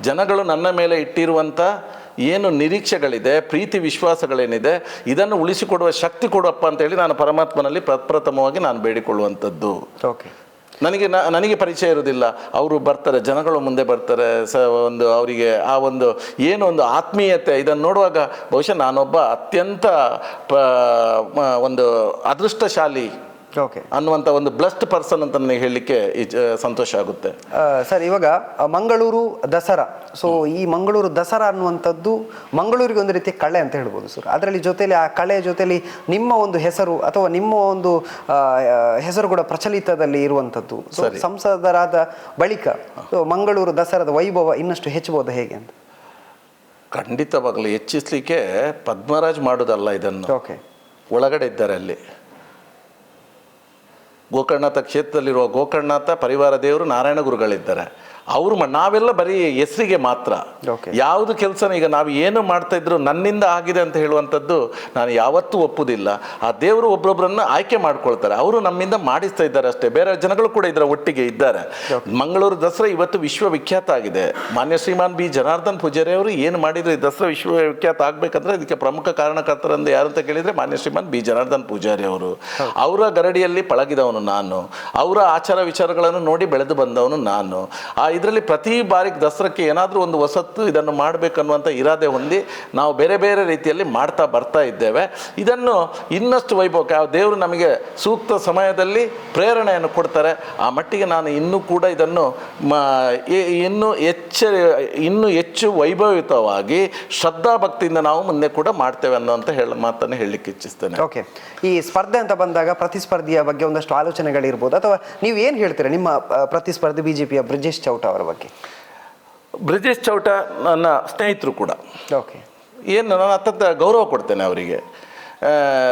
ಜನಗಳು ನನ್ನ ಮೇಲೆ ಇಟ್ಟಿರುವಂಥ ಏನು ನಿರೀಕ್ಷೆಗಳಿದೆ ಪ್ರೀತಿ ವಿಶ್ವಾಸಗಳೇನಿದೆ ಇದನ್ನು ಉಳಿಸಿಕೊಡುವ ಶಕ್ತಿ ಕೊಡಪ್ಪ ಅಂತೇಳಿ ನಾನು ಪರಮಾತ್ಮನಲ್ಲಿ ಪ್ರಪ್ರಥಮವಾಗಿ ನಾನು ಬೇಡಿಕೊಳ್ಳುವಂಥದ್ದು. ಓಕೆ ನನಗೆ ನ- ನನಗೆ ಪರಿಚಯ ಇರೋದಿಲ್ಲ ಅವರು ಬರ್ತಾರೆ ಜನಗಳು ಮುಂದೆ ಬರ್ತಾರೆ ಸ ಒಂದು ಅವರಿಗೆ ಆ ಒಂದು ಏನು ಒಂದು ಆತ್ಮೀಯತೆ ಇದನ್ನು ನೋಡುವಾಗ ಬಹುಶಃ ನಾನೊಬ್ಬ ಅತ್ಯಂತ ಒಂದು ಅದೃಷ್ಟಶಾಲಿ ಅನ್ನುವಂಥ ಒಂದು ಬ್ಲಸ್ಟ್ ಪರ್ಸನ್ ಅಂತ ನನಗೆ ಹೇಳಲಿಕ್ಕೆ ಸಂತೋಷ ಆಗುತ್ತೆ. ಸರ್ ಇವಾಗ ಮಂಗಳೂರು ದಸರಾ. ಸೊ ಈ ಮಂಗಳೂರು ದಸರಾ ಅನ್ನುವಂಥದ್ದು ಮಂಗಳೂರಿಗೆ ಒಂದು ರೀತಿ ಕಳೆ ಅಂತ ಹೇಳ್ಬೋದು ಸರ್. ಅದರಲ್ಲಿ ಜೊತೆಯಲ್ಲಿ ಆ ಕಳೆ ಜೊತೆಯಲ್ಲಿ ನಿಮ್ಮ ಒಂದು ಹೆಸರು ಅಥವಾ ನಿಮ್ಮ ಒಂದು ಹೆಸರು ಕೂಡ ಪ್ರಚಲಿತದಲ್ಲಿ ಇರುವಂಥದ್ದು. ಸಂಸದರಾದ ಬಳಿಕ ಸೊ ಮಂಗಳೂರು ದಸರಾದ ವೈಭವ ಇನ್ನಷ್ಟು ಹೆಚ್ಚಬಹುದು ಹೇಗೆ ಅಂತ? ಖಂಡಿತವಾಗಲು ಹೆಚ್ಚಿಸಲಿಕ್ಕೆ ಪದ್ಮರಾಜ್ ಮಾಡೋದಲ್ಲ ಇದನ್ನು. ಓಕೆ ಒಳಗಡೆ ಇದ್ದಾರೆ ಅಲ್ಲಿ. ಗೋಕರ್ಣನಾಥ ಕ್ಷೇತ್ರದಲ್ಲಿರುವ ಗೋಕರ್ಣನಾಥ ಪರಿವಾರ ದೇವರು ನಾರಾಯಣ ಗುರುಗಳಿದ್ದಾರೆ. ಅವರು ನಾವೆಲ್ಲ ಬರೀ ಹೆಸರಿಗೆ ಮಾತ್ರ. ಯಾವುದು ಕೆಲಸನ ಈಗ ನಾವು ಏನು ಮಾಡ್ತಾ ಇದ್ರು ನನ್ನಿಂದ ಆಗಿದೆ ಅಂತ ಹೇಳುವಂಥದ್ದು ನಾನು ಯಾವತ್ತೂ ಒಪ್ಪುವುದಿಲ್ಲ ಆ ದೇವರು ಒಬ್ಬೊಬ್ಬರನ್ನ ಆಯ್ಕೆ ಮಾಡ್ಕೊಳ್ತಾರೆ. ಅವರು ನಮ್ಮಿಂದ ಮಾಡಿಸ್ತಾ ಇದ್ದಾರೆ ಅಷ್ಟೇ. ಬೇರೆ ಜನಗಳು ಕೂಡ ಇದರ ಒಟ್ಟಿಗೆ ಇದ್ದಾರೆ. ಮಂಗಳೂರು ದಸರಾ ಇವತ್ತು ವಿಶ್ವವಿಖ್ಯಾತ ಆಗಿದೆ. ಮಾನ್ಯ ಶ್ರೀಮಾನ್ ಬಿ. ಜನಾರ್ದನ್ ಪೂಜಾರಿ ಅವರು ಏನು ಮಾಡಿದ್ರು ಈ ದಸರಾ ವಿಶ್ವವಿಖ್ಯಾತ ಆಗ್ಬೇಕಂದ್ರೆ ಇದಕ್ಕೆ ಪ್ರಮುಖ ಕಾರಣಕರ್ತರಂದು ಯಾರು ಅಂತ ಕೇಳಿದ್ರೆ ಮಾನ್ಯ ಶ್ರೀಮಾನ್ ಬಿ. ಜನಾರ್ದನ್ ಪೂಜಾರಿ ಅವರು. ಅವರ ಗರಡಿಯಲ್ಲಿ ಪಳಗಿದವನು ನಾನು. ಅವರ ಆಚಾರ ವಿಚಾರಗಳನ್ನು ನೋಡಿ ಬೆಳೆದು ಬಂದವನು ನಾನು. ಆ ಇದರಲ್ಲಿ ಪ್ರತಿ ಬಾರಿ ದಸರಕ್ಕೆ ಏನಾದರೂ ಒಂದು ಹೊಸತ್ತು ಇದನ್ನು ಮಾಡಬೇಕನ್ನುವಂಥ ಇರಾದೆ ಹೊಂದಿ ನಾವು ಬೇರೆ ಬೇರೆ ರೀತಿಯಲ್ಲಿ ಮಾಡ್ತಾ ಬರ್ತಾ ಇದ್ದೇವೆ. ಇದನ್ನು ಇನ್ನಷ್ಟು ವೈಭವಕ್ಕೆ ಆ ದೇವರು ನಮಗೆ ಸೂಕ್ತ ಸಮಯದಲ್ಲಿ ಪ್ರೇರಣೆಯನ್ನು ಕೊಡ್ತಾರೆ. ಆ ಮಟ್ಟಿಗೆ ನಾನು ಇನ್ನೂ ಕೂಡ ಇದನ್ನು ಇನ್ನೂ ಹೆಚ್ಚ ಇನ್ನೂ ಹೆಚ್ಚು ವೈಭವಯುತವಾಗಿ ಶ್ರದ್ಧಾಭಕ್ತಿಯಿಂದ ನಾವು ಮುಂದೆ ಕೂಡ ಮಾಡ್ತೇವೆ ಅನ್ನೋಂಥ ಹೇಳ, ಮಾತನ್ನು ಹೇಳಲಿಕ್ಕೆ ಇಚ್ಛಿಸ್ತೇನೆ. ಓಕೆ. ಈ ಸ್ಪರ್ಧೆ ಅಂತ ಬಂದಾಗ ಪ್ರತಿಸ್ಪರ್ಧಿಯ ಬಗ್ಗೆ ಒಂದಷ್ಟು ಆಲೋಚನೆಗಳಿರ್ಬೋದು. ಅಥವಾ ನೀವು ಏನು ಹೇಳ್ತೀರಾ ನಿಮ್ಮ ಪ್ರತಿಸ್ಪರ್ಧಿ ಪಿಯ ಬ್ರಿಜೇಶ್ ಚೌಟ ಅವರ ಬಗ್ಗೆ? ಬ್ರಿಜೇಶ್ ಚೌಟ ನನ್ನ ಸ್ನೇಹಿತರು ಕೂಡ. ಓಕೆ. ಏನು ನಾನು ಅತ್ಯಂತ ಗೌರವ ಕೊಡ್ತೇನೆ ಅವರಿಗೆ.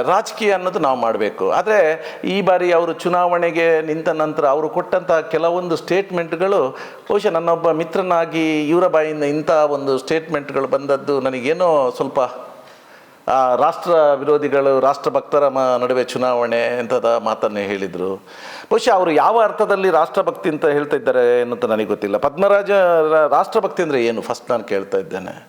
ರಾಜಕೀಯ ಅನ್ನೋದು ನಾವು ಮಾಡಬೇಕು. ಆದರೆ ಈ ಬಾರಿ ಅವರು ಚುನಾವಣೆಗೆ ನಿಂತ ನಂತರ ಅವರು ಕೊಟ್ಟಂಥ ಕೆಲವೊಂದು ಸ್ಟೇಟ್ಮೆಂಟ್ಗಳು ಬಹುಶಃ ನನ್ನೊಬ್ಬ ಮಿತ್ರನಾಗಿ ಇವರ ಬಾಯಿಂದ ಇಂಥ ಒಂದು ಸ್ಟೇಟ್ಮೆಂಟ್ಗಳು ಬಂದದ್ದು ನನಗೇನೋ ಸ್ವಲ್ಪ ರಾಷ್ಟ್ರ ವಿರೋಧಿಗಳು ರಾಷ್ಟ್ರಭಕ್ತರ ಮ, ನಡುವೆ ಚುನಾವಣೆ ಎಂಥದ ಮಾತನ್ನೇ ಹೇಳಿದರು. ಬಹುಶಃ ಅವರು ಯಾವ ಅರ್ಥದಲ್ಲಿ ರಾಷ್ಟ್ರಭಕ್ತಿ ಅಂತ ಹೇಳ್ತಾ ಇದ್ದಾರೆ ಅನ್ನೋದು ನನಗೆ ಗೊತ್ತಿಲ್ಲ. ಪದ್ಮರಾಜ ರಾಷ್ಟ್ರಭಕ್ತಿ ಅಂದರೆ ಏನು? ಫಸ್ಟ್ ನಾನು ಕೇಳ್ತಾ ಇದ್ದೇನೆ.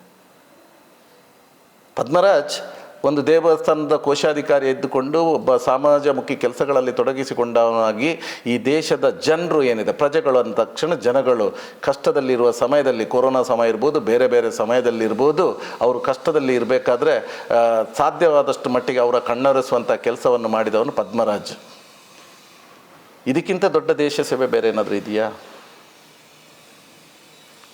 ಪದ್ಮರಾಜ್ ಒಂದು ದೇವಸ್ಥಾನದ ಕೋಶಾಧಿಕಾರಿ ಇದ್ದುಕೊಂಡು ಒಬ್ಬ ಸಮಾಜಮುಖಿ ಕೆಲಸಗಳಲ್ಲಿ ತೊಡಗಿಸಿಕೊಂಡವನಾಗಿ ಈ ದೇಶದ ಜನರು ಏನಿದೆ, ಪ್ರಜೆಗಳು ಅಂದ ತಕ್ಷಣ ಜನಗಳು ಕಷ್ಟದಲ್ಲಿರುವ ಸಮಯದಲ್ಲಿ, ಕೊರೋನಾ ಸಮಯ ಇರ್ಬೋದು, ಬೇರೆ ಬೇರೆ ಸಮಯದಲ್ಲಿ ಇರ್ಬೋದು, ಅವರು ಕಷ್ಟದಲ್ಲಿ ಇರಬೇಕಾದ್ರೆ ಸಾಧ್ಯವಾದಷ್ಟು ಮಟ್ಟಿಗೆ ಅವರ ಕಣ್ಣೊರೆಸುವಂಥ ಕೆಲಸವನ್ನು ಮಾಡಿದವನು ಪದ್ಮರಾಜ್. ಇದಕ್ಕಿಂತ ದೊಡ್ಡ ದೇಶ ಸೇವೆ ಬೇರೆ ಏನಾದರೂ ಇದೆಯಾ?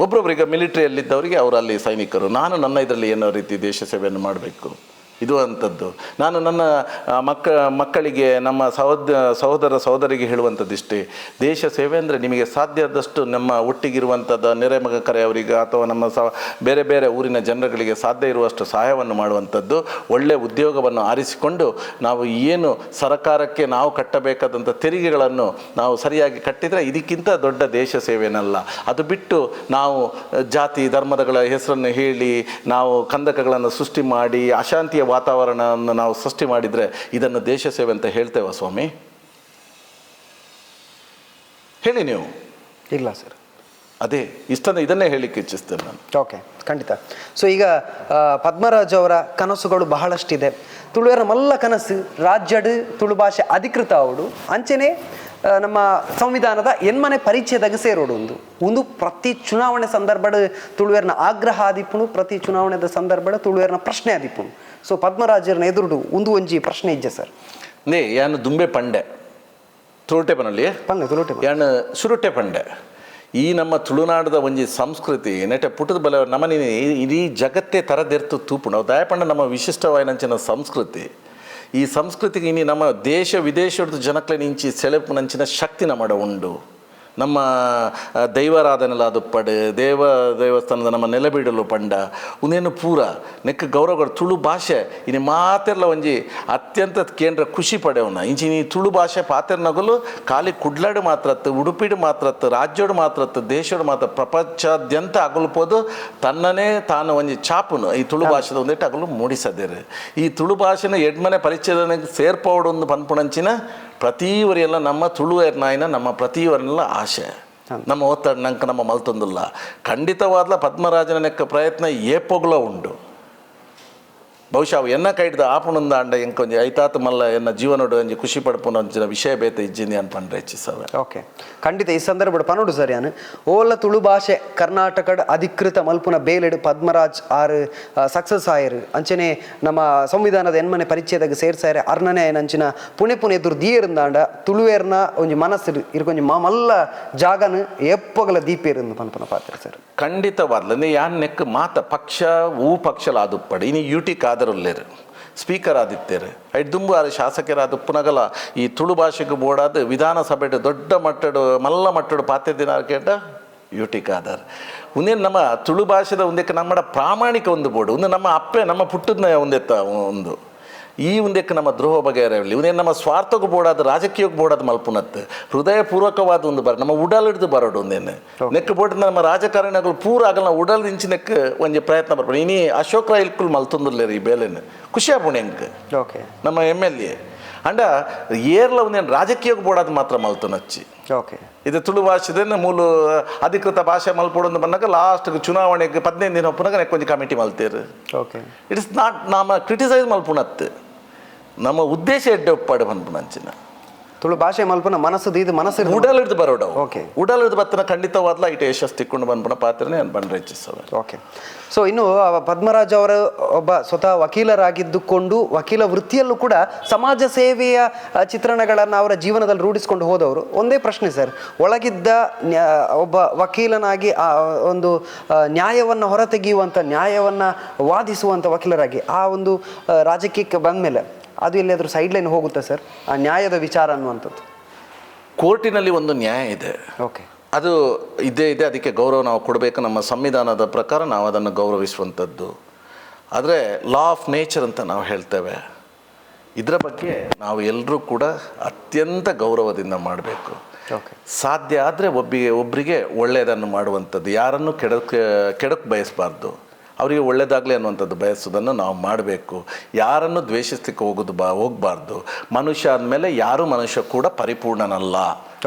ಒಬ್ಬೊಬ್ರಿಗೆ ಮಿಲಿಟ್ರಿಯಲ್ಲಿದ್ದವರಿಗೆ ಅವರಲ್ಲಿ ಸೈನಿಕರು. ನಾನು ನನ್ನ ಇದರಲ್ಲಿ ಏನೋ ರೀತಿ ದೇಶ ಸೇವೆಯನ್ನು ಮಾಡಬೇಕು. ಇದು ಅಂಥದ್ದು. ನಾನು ನನ್ನ ಮಕ್ಕ, ಮಕ್ಕಳಿಗೆ, ನಮ್ಮ ಸಹೋದ, ಸಹೋದರ ಸಹೋದರಿಗೆ ಹೇಳುವಂಥದ್ದಿಷ್ಟೇ. ದೇಶ ಸೇವೆ ಅಂದರೆ ನಿಮಗೆ ಸಾಧ್ಯ ಆದಷ್ಟು ನಮ್ಮ ಒಟ್ಟಿಗಿರುವಂಥದ್ದು ಕರೆಯವರಿಗೆ ಅಥವಾ ನಮ್ಮ ಸ, ಬೇರೆ ಬೇರೆ ಊರಿನ ಜನರುಗಳಿಗೆ ಸಾಧ್ಯ ಇರುವಷ್ಟು ಸಹಾಯವನ್ನು ಮಾಡುವಂಥದ್ದು ಒಳ್ಳೆಯ ಉದ್ಯೋಗವನ್ನು ಆರಿಸಿಕೊಂಡು ನಾವು ಏನು ಸರಕಾರಕ್ಕೆ ನಾವು ಕಟ್ಟಬೇಕಾದಂಥ ತೆರಿಗೆಗಳನ್ನು ನಾವು ಸರಿಯಾಗಿ ಕಟ್ಟಿದರೆ ಇದಕ್ಕಿಂತ ದೊಡ್ಡ ದೇಶ ಸೇವೆನಲ್ಲ. ಅದು ಬಿಟ್ಟು ನಾವು ಜಾತಿ, ಧರ್ಮದಗಳ ಹೆಸರನ್ನು ಹೇಳಿ, ನಾವು ಕಂದಕಗಳನ್ನು ಸೃಷ್ಟಿ ಮಾಡಿ, ಅಶಾಂತಿಯ ವಾತಾವರಣವನ್ನು ನಾವು ಸೃಷ್ಟಿ ಮಾಡಿದರೆ ಇದನ್ನು ದೇಶ ಸೇವೆ ಅಂತ ಹೇಳ್ತೇವ ಸ್ವಾಮಿ? ಹೇಳಿ ನೀವು. ಇಲ್ಲ ಸರ್. ಅದೇ ಇಷ್ಟನ್ನು ಇದನ್ನೇ ಹೇಳಿಕ್ಕೆ ಇಚ್ಛಿಸ್ತೇನೆ ನಾನು. ಓಕೆ ಖಂಡಿತ. ಸೊ ಈಗ ಪದ್ಮರಾಜ್ ಅವರ ಕನಸುಗಳು ಬಹಳಷ್ಟಿದೆ. ತುಳುವರ ಮಲ್ಲ ಕನಸು ರಾಜ್ಯಡ್ ತುಳು ಭಾಷೆ ಅಧಿಕೃತ ಅವಡು. ಅಂಚೆನೆ ನಮ್ಮ ಸಂವಿಧಾನದ ಎನ್ಮನೆ ಪರಿಚಯದಾಗ ಸೇರೋಡು ಒಂದು. ಒಂದು ಪ್ರತಿ ಚುನಾವಣೆ ಸಂದರ್ಭ ತುಳುವೇರ್ನ ಆಗ್ರಹ ಆದಿಪ್ಪುಣು ಪ್ರತಿ ಚುನಾವಣೆದ ಸಂದರ್ಭ ತುಳುವೇರ್ನ ಪ್ರಶ್ನೆ ಆದಿಪ್ಪುನು ಸೊ ಪದ್ಮರಾಜರನ್ನ ಎದುರುಡು ಒಂದು ಒಂಜಿ ಪ್ರಶ್ನೆ ಇಜ್ಜೆ ಸರ್ ನೇ ಯಾನು ದುಂಬೆ ಪಂಡೆ ತುಳುಟೆ ಪನಲ್ಲಿ ಪಂಗ ತುಳುಟೆ ಯಾನು ಸುರುಟೆ ಪಂಡೆ ಈ ನಮ್ಮ ತುಳುನಾಡದ ಒಂಜಿ ಸಂಸ್ಕೃತಿ ನೆಟೆ ಪುಟದ ಬಲ ನಮ್ಮ ಇಡೀ ಜಗತ್ತೇ ತರದೆರ್ತು ತೂಪು ನಾವು ದಯಪಂಡ ನಮ್ಮ ವಿಶಿಷ್ಟವಾಯಿನಂಚಿನ ಸಂಸ್ಕೃತಿ ಈ ಸಂಸ್ಕೃತಿಗೆ ಇನಿ ನಮ್ಮ ದೇಶ ವಿದೇಶದ ಜನಕ್ಲೆ ನಿಂಚಿ ಸೆಳೆಪು ನಂಚಿನ ಶಕ್ತಿ ನಮ್ಮಡ ಉಂಡು ನಮ್ಮ ಆ, ದೈವಾರಾಧನೆಲ ಅದು ಪಡೆ ದೇವ ದೇವಸ್ಥಾನದ ನಮ್ಮ ನೆಲೆಬೀಡಲು ಪಂಡ ಉಂದೇನು ಪೂರ ನೆಕ್ಕ ಗೌರವಗಳು ತುಳು ಭಾಷೆ ಇನಿ ಮಾತೆರ್ಲ ಒಂಜಿ ಅತ್ಯಂತ ಕೇಂದ್ರ ಖುಷಿ ಪಡೆವನ. ಇಂಚಿ ನೀ ತುಳು ಭಾಷೆ ಪಾತೆರ್ ನಗಲು ಖಾಲಿ ಕುಡ್ಲಾಡು ಮಾತ್ರ ಉಡುಪಿಡು ಮಾತ್ರ ರಾಜ್ಯೋಡು ಮಾತ್ರ ದೇಶೋಡು ಮಾತ್ರ ಪ್ರಪಂಚಾದ್ಯಂತ ಅಗಲ್ಪೋದು ತನ್ನನೇ ತಾನು ಒಂಜಿ ಚಾಪುನು. ಈ ತುಳು ಭಾಷೆದ ಒಂದೇಟು ಅಗಲು ಮೂಡಿಸದೇರು. ಈ ತುಳು ಭಾಷೆನ ಎಡ್ಮನೆ ಪರಿಚಯದ ಸೇರ್ಪೋಡು ಒಂದು ಪನ್ಪುಣಂಚಿನ ಪ್ರತಿವರಿಯೆಲ್ಲ ನಮ್ಮ ತುಳುವೇರ್ನಾಯಿನ ನಮ್ಮ ಪ್ರತಿವರೆಲ್ಲ ಆಶೆ. ನಮ್ಮ ಒತ್ತಡ ನಂಕ ನಮ್ಮ ಮಲ್ತೊಂದಿಲ್ಲ. ಖಂಡಿತವಾದ್ಲ ಪದ್ಮರಾಜನ ನೆಕ್ಕ ಪ್ರಯತ್ನ ಏಪೊಗ್ಲ ಉಂಡು. ಬಹುಶಃ ಅವು ಎನ್ನ ಕೈಡ್ದ ಆಪುಣಂದ ಅಂಡ ಎಂಕೊಂಜಿ ಐತಾತ ಮಲ್ಲ ಎನ್ನ ಜೀವನೋಡು ಒಂಜಿ ಖುಷಿ ಪಡ್ಪುನ ಒಂಚಿನ ವಿಷಯ ಬೇತ ಇಜ್ಜಿನಿ ಅನ್ಪಂಡ್ರೆ ಹೆಚ್ಚಿಸವೆ. ಓಕೆ ಖಂಡಿತ ಈ ಸಂದರ್ಭ ಪನೋಡು ಸರಿಯಾನು ಓಲ ತುಳು ಭಾಷೆ ಕರ್ನಾಟಕದ ಅಧಿಕೃತ ಮಲ್ಪುನ ಬೇಲೆಡು ಪದ್ಮರಾಜ್ ಆರ್ ಸಕ್ಸಸ್ ಆಯರು. ಅಂಚನೆ ನಮ್ಮ ಸಂವಿಧಾನದ ಎನ್ಮನೆ ಪರಿಚಯದಾಗ ಸೇರ್ಸಾರೆ ಅರ್ನನೆ ಅಂಚಿನ ಪುಣೆ ಪುಣೆ ಎದುರು ದೀಯರಿಂದಾಂಡ ತುಳುವೇರ್ನ ಒಂಜಿ ಮನಸ್ಸು ಇರ್ಕೊಂಜಿ ಮಲ್ಲ ಜಾಗನು ಎಪ್ಪಗಲ ದೀಪೇರಿಂದ ಪನ್ಪುನ ಪಾತ್ರ ಸರ್. ಖಂಡಿತವಾದ್ಲ ಯಾನ್ ನೆಕ್ ಮಾತ ಪಕ್ಷ ಊ ಪಕ್ಷಲ ಆದುಪ್ಪಡು ಇನಿ ಯುಟಿ ಕಾದರುಲ್ಲೇರು ಸ್ಪೀಕರ್ ಆದಿತ್ತೇರು ಐಟ್ ದುಂಬು ಆರು ಶಾಸಕರಾದ ಪುನಗಲ ಈ ತುಳು ಭಾಷೆಗೆ ಬೋಡಾದ ವಿಧಾನಸಭೆಡ್ ದೊಡ್ಡ ಮಟ್ಟಡು, ಮಲ್ಲ ಮಟ್ಟಡು ಪಾತ್ರೆ ದಿನ ಕೇಟ ಯುಟಿ ಕಾದರ್ ಒಂದೇ ನಮ್ಮ ತುಳು ಭಾಷೆದ ಒಂದಕ್ಕೆ ನಮ್ಮ ಪ್ರಾಮಾಣಿಕ ಒಂದು ಬೋರ್ಡ್ ಒಂದು ನಮ್ಮ ಅಪ್ಪೆ, ನಮ್ಮ ಪುಟ್ಟದ ಒಂದೆತ್ತ ಒಂದು. ಈ ಒಂದಕ್ಕೆ ನಮ್ಮ ದ್ರೋಹ ಬಗೆಹರಿಯಲಿ ಇವನೇ ನಮ್ಮ ಸ್ವಾರ್ಥಕ್ಕೆ ಬೋಡಾದ ರಾಜಕೀಯಕ್ಕೆ ಬೋಡಾದ ಮಲ್ಪುನತ್. ಹೃದಯಪೂರ್ವಕವಾದ ಒಂದು ಬರ ನಮ್ಮ ಉಡಲ್ ಹಿಡಿದು ಬರೋಡು ಒಂದೇನೆ. ನೆಕ್ ಬೋಟ್ ನಮ್ಮ ರಾಜಕಾರಣಿಗಳು ಪೂರ ಆಗಲ್ಲ ಉಡಲ್ ನಿಂಚಿ ನೆಕ್ ಒಂಜಿ ಪ್ರಯತ್ನ ಬರ್ಬೋದು ಇನಿ ಅಶೋಕ್ ರಾಯ್ ಇಲ್ಕುಲ್ ಈ ಬೇಲೆನ. ಖುಷಿ ಆಗ್ಬೋಣ ಓಕೆ. ನಮ್ಮ ಎಂ ಎಲ್ ಎ. ಅಂಡ ಏರ್ಲ ಒಂದೇನು ರಾಜಕೀಯಕ್ಕೆ ಬೋಡಾದ ಮಾತ್ರ ಮಲ್ತನಚ್ಚಿ. ಓಕೆ. ಇದು ತುಳು ಭಾಷೆದೇನು ಮೂಲ ಅಧಿಕೃತ ಭಾಷೆ ಮಲ್ಪೊಡೊಂದು ಬಂದಾಗ ಲಾಸ್ಟ್ಗೆ ಚುನಾವಣೆಗೆ ಹದಿನೈದು ದಿನ ಒಪ್ಪನಾಗ ನೆಕ್ಕೊಂದು ಕಮಿಟಿ ಮಲ್ತೇರು. ಓಕೆ. ಇಟ್ ಇಸ್ ನಾಟ್ ನಾಮ ಕ್ರಿಟಿಸೈಸ್ ಮಲ್ಪುಣತ್ ನಮ್ಮ ಉದ್ದೇಶ ಎಡ್ಡೆ ಬಂದು ಪನ್ಪುಣಂಚಿನ ತುಳು ಭಾಷೆ ಮಲ್ಪನ ಮನಸ್ಸು ಇದು ಮನಸ್ಸು ಉಡಲ್ ಬರೋಡ ಓಕೆ ಉಡಲ್ ಹಿಡಿದು ಬತ್ತನ ಖಂಡಿತವಾದ್ಲ ಇಟ್ಟು ಯಶಸ್ಸು ತಿಕ್ಕೊಂಡು ಬಂದ್ಬಿಡ ಪಾತ್ರನೇ ನಾನು ಬಂದ್ರೆ ಹೆಚ್ಚಿಸ್ತದೆ ಓಕೆ ಸೊ ಇನ್ನು ಪದ್ಮರಾಜ್ ಅವರು ಒಬ್ಬ ಸ್ವತಃ ವಕೀಲರಾಗಿದ್ದುಕೊಂಡು ವಕೀಲ ವೃತ್ತಿಯಲ್ಲೂ ಕೂಡ ಸಮಾಜ ಸೇವೆಯ ಚಿತ್ರಣಗಳನ್ನು ಅವರ ಜೀವನದಲ್ಲಿ ರೂಢಿಸಿಕೊಂಡು ಹೋದವರು. ಒಂದೇ ಪ್ರಶ್ನೆ ಸರ್ ಒಳಗಿದ್ದ ಒಬ್ಬ ವಕೀಲನಾಗಿ ಆ ಒಂದು ನ್ಯಾಯವನ್ನು ಹೊರತೆಗೆಯುವಂಥ ನ್ಯಾಯವನ್ನು ವಾದಿಸುವಂಥ ವಕೀಲರಾಗಿ ಆ ಒಂದು ರಾಜಕೀಯಕ್ಕೆ ರಾಜಕೀಯಕ್ಕೆ ಬಂದಮೇಲೆ ಅದು ಎಲ್ಲಿಯಾದರೂ ಸೈಡ್ ಲೈನ್ ಹೋಗುತ್ತೆ ಸರ್ ಆ ನ್ಯಾಯದ ವಿಚಾರ ಅನ್ನುವಂಥದ್ದು. ಕೋರ್ಟಿನಲ್ಲಿ ಒಂದು ನ್ಯಾಯ ಇದೆ. ಓಕೆ ಅದು ಇದೇ ಇದೆ ಅದಕ್ಕೆ ಗೌರವ ನಾವು ಕೊಡಬೇಕು. ನಮ್ಮ ಸಂವಿಧಾನದ ಪ್ರಕಾರ ನಾವು ಅದನ್ನು ಗೌರವಿಸುವಂಥದ್ದು. ಆದರೆ ಲಾ ಆಫ್ ನೇಚರ್ ಅಂತ ನಾವು ಹೇಳ್ತೇವೆ. ಇದರ ಬಗ್ಗೆ ನಾವು ಎಲ್ಲರೂ ಕೂಡ ಅತ್ಯಂತ ಗೌರವದಿಂದ ಮಾಡಬೇಕು. ಓಕೆ ಸಾಧ್ಯ ಆದರೆ ಒಬ್ಬಿಗೆ ಒಬ್ಬರಿಗೆ ಒಳ್ಳೆಯದನ್ನು ಮಾಡುವಂಥದ್ದು. ಯಾರನ್ನು ಕೆಡಕ್ಕೆ ಕೆಡಕ್ಕೆ ಬಯಸಬಾರ್ದು. ಅವರಿಗೆ ಒಳ್ಳೆಯದಾಗಲಿ ಅನ್ನುವಂಥದ್ದು ಬಯಸೋದನ್ನು ನಾವು ಮಾಡಬೇಕು. ಯಾರನ್ನು ದ್ವೇಷಿಸ್ಲಿಕ್ಕೆ ಹೋಗೋದು ಬಾ ಹೋಗಬಾರ್ದು. ಮನುಷ್ಯ ಆದಮೇಲೆ ಯಾರೂ ಮನುಷ್ಯ ಕೂಡ ಪರಿಪೂರ್ಣನಲ್ಲ.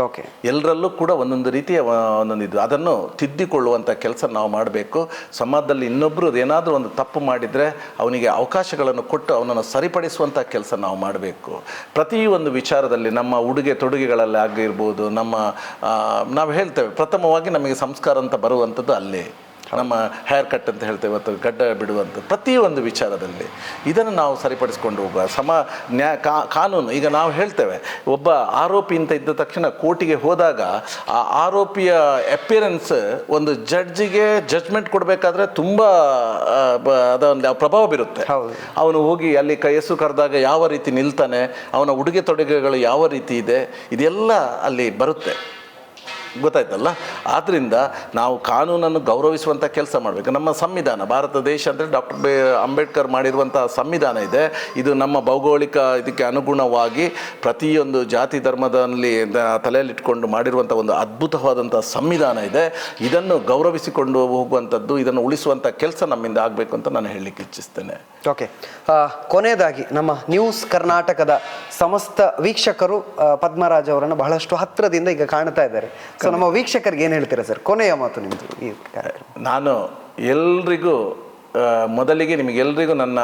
ಓಕೆ ಎಲ್ಲರಲ್ಲೂ ಕೂಡ ಒಂದೊಂದು ರೀತಿಯ ಒಂದೊಂದು ಇದು ಅದನ್ನು ತಿದ್ದಿಕೊಳ್ಳುವಂಥ ಕೆಲಸ ನಾವು ಮಾಡಬೇಕು. ಸಮಾಜದಲ್ಲಿ ಇನ್ನೊಬ್ಬರು ಏನಾದರೂ ಒಂದು ತಪ್ಪು ಮಾಡಿದರೆ ಅವನಿಗೆ ಅವಕಾಶಗಳನ್ನು ಕೊಟ್ಟು ಅವನನ್ನು ಸರಿಪಡಿಸುವಂಥ ಕೆಲಸ ನಾವು ಮಾಡಬೇಕು. ಪ್ರತಿಯೊಂದು ವಿಚಾರದಲ್ಲಿ ನಮ್ಮ ಉಡುಗೆ ತೊಡುಗೆಗಳಲ್ಲಿ ಆಗಿರ್ಬೋದು ನಮ್ಮ ನಾವು ಹೇಳ್ತೇವೆ ಪ್ರಥಮವಾಗಿ ನಮಗೆ ಸಂಸ್ಕಾರ ಅಂತ ಬರುವಂಥದ್ದು ಅಲ್ಲೇ. ನಮ್ಮ ಹೇರ್ ಕಟ್ ಅಂತ ಹೇಳ್ತೇವೆ ಮತ್ತು ಗಡ್ಡ ಬಿಡುವಂಥ ಪ್ರತಿಯೊಂದು ವಿಚಾರದಲ್ಲಿ ಇದನ್ನು ನಾವು ಸರಿಪಡಿಸ್ಕೊಂಡು ಹೋಗುವ ಸಮ ನ್ಯಾ ಕಾ- ಕಾನೂನು. ಈಗ ನಾವು ಹೇಳ್ತೇವೆ ಒಬ್ಬ ಆರೋಪಿ ಅಂತ ಇದ್ದ ತಕ್ಷಣ ಕೋರ್ಟಿಗೆ ಹೋದಾಗ ಆ ಆರೋಪಿಯ ಅಪಿಯರೆನ್ಸ್ ಒಂದು ಜಡ್ಜಿಗೆ ಜಡ್ಜ್ಮೆಂಟ್ ಕೊಡಬೇಕಾದ್ರೆ ತುಂಬ ಅದೊಂದು ಪ್ರಭಾವ ಬೀರುತ್ತೆ. ಅವನು ಹೋಗಿ ಅಲ್ಲಿ ಕೈಸು ಕರೆದಾಗ ಯಾವ ರೀತಿ ನಿಲ್ತಾನೆ ಅವನ ಉಡುಗೆ ತೊಡುಗೆಗಳು ಯಾವ ರೀತಿ ಇದೆ ಇದೆಲ್ಲ ಅಲ್ಲಿ ಬರುತ್ತೆ. ಗೊತ್ತಾಯ್ತಲ್ಲ? ಆದ್ದರಿಂದ ನಾವು ಕಾನೂನನ್ನು ಗೌರವಿಸುವಂಥ ಕೆಲಸ ಮಾಡಬೇಕು. ನಮ್ಮ ಸಂವಿಧಾನ, ಭಾರತ ದೇಶ ಅಂದರೆ ಡಾಕ್ಟರ್ ಬಿ, ಅಂಬೇಡ್ಕರ್ ಮಾಡಿರುವಂಥ ಸಂವಿಧಾನ ಇದೆ. ಇದು ನಮ್ಮ ಭೌಗೋಳಿಕ ಇದಕ್ಕೆ ಅನುಗುಣವಾಗಿ ಪ್ರತಿಯೊಂದು ಜಾತಿ ಧರ್ಮದಲ್ಲಿ ತಲೆಯಲ್ಲಿಟ್ಕೊಂಡು ಮಾಡಿರುವಂಥ ಒಂದು ಅದ್ಭುತವಾದಂಥ ಸಂವಿಧಾನ ಇದೆ. ಇದನ್ನು ಗೌರವಿಸಿಕೊಂಡು ಹೋಗುವಂಥದ್ದು, ಇದನ್ನು ಉಳಿಸುವಂಥ ಕೆಲಸ ನಮ್ಮಿಂದ ಆಗಬೇಕು ಅಂತ ನಾನು ಹೇಳಲಿಕ್ಕೆ ಇಚ್ಛಿಸ್ತೇನೆ. ಓಕೆ ಕೊನೆಯದಾಗಿ ನಮ್ಮ ನ್ಯೂಸ್ ಕರ್ನಾಟಕದ ಸಮಸ್ತ ವೀಕ್ಷಕರು ಪದ್ಮರಾಜ್ ಅವರನ್ನು ಬಹಳಷ್ಟು ಹತ್ತಿರದಿಂದ ಈಗ ಕಾಣ್ತಾ ಇದ್ದಾರೆ. ಸೊ ನಮ್ಮ ವೀಕ್ಷಕರಿಗೆ ಏನು ಹೇಳ್ತೀರಾ ಸರ್? ಕೊನೆಯ ಮಾತು ನಿಮ್ಮದು ಈ ನಾನು ಎಲ್ರಿಗೂ ಮೊದಲಿಗೆ ನಿಮಗೆಲ್ರಿಗೂ ನನ್ನ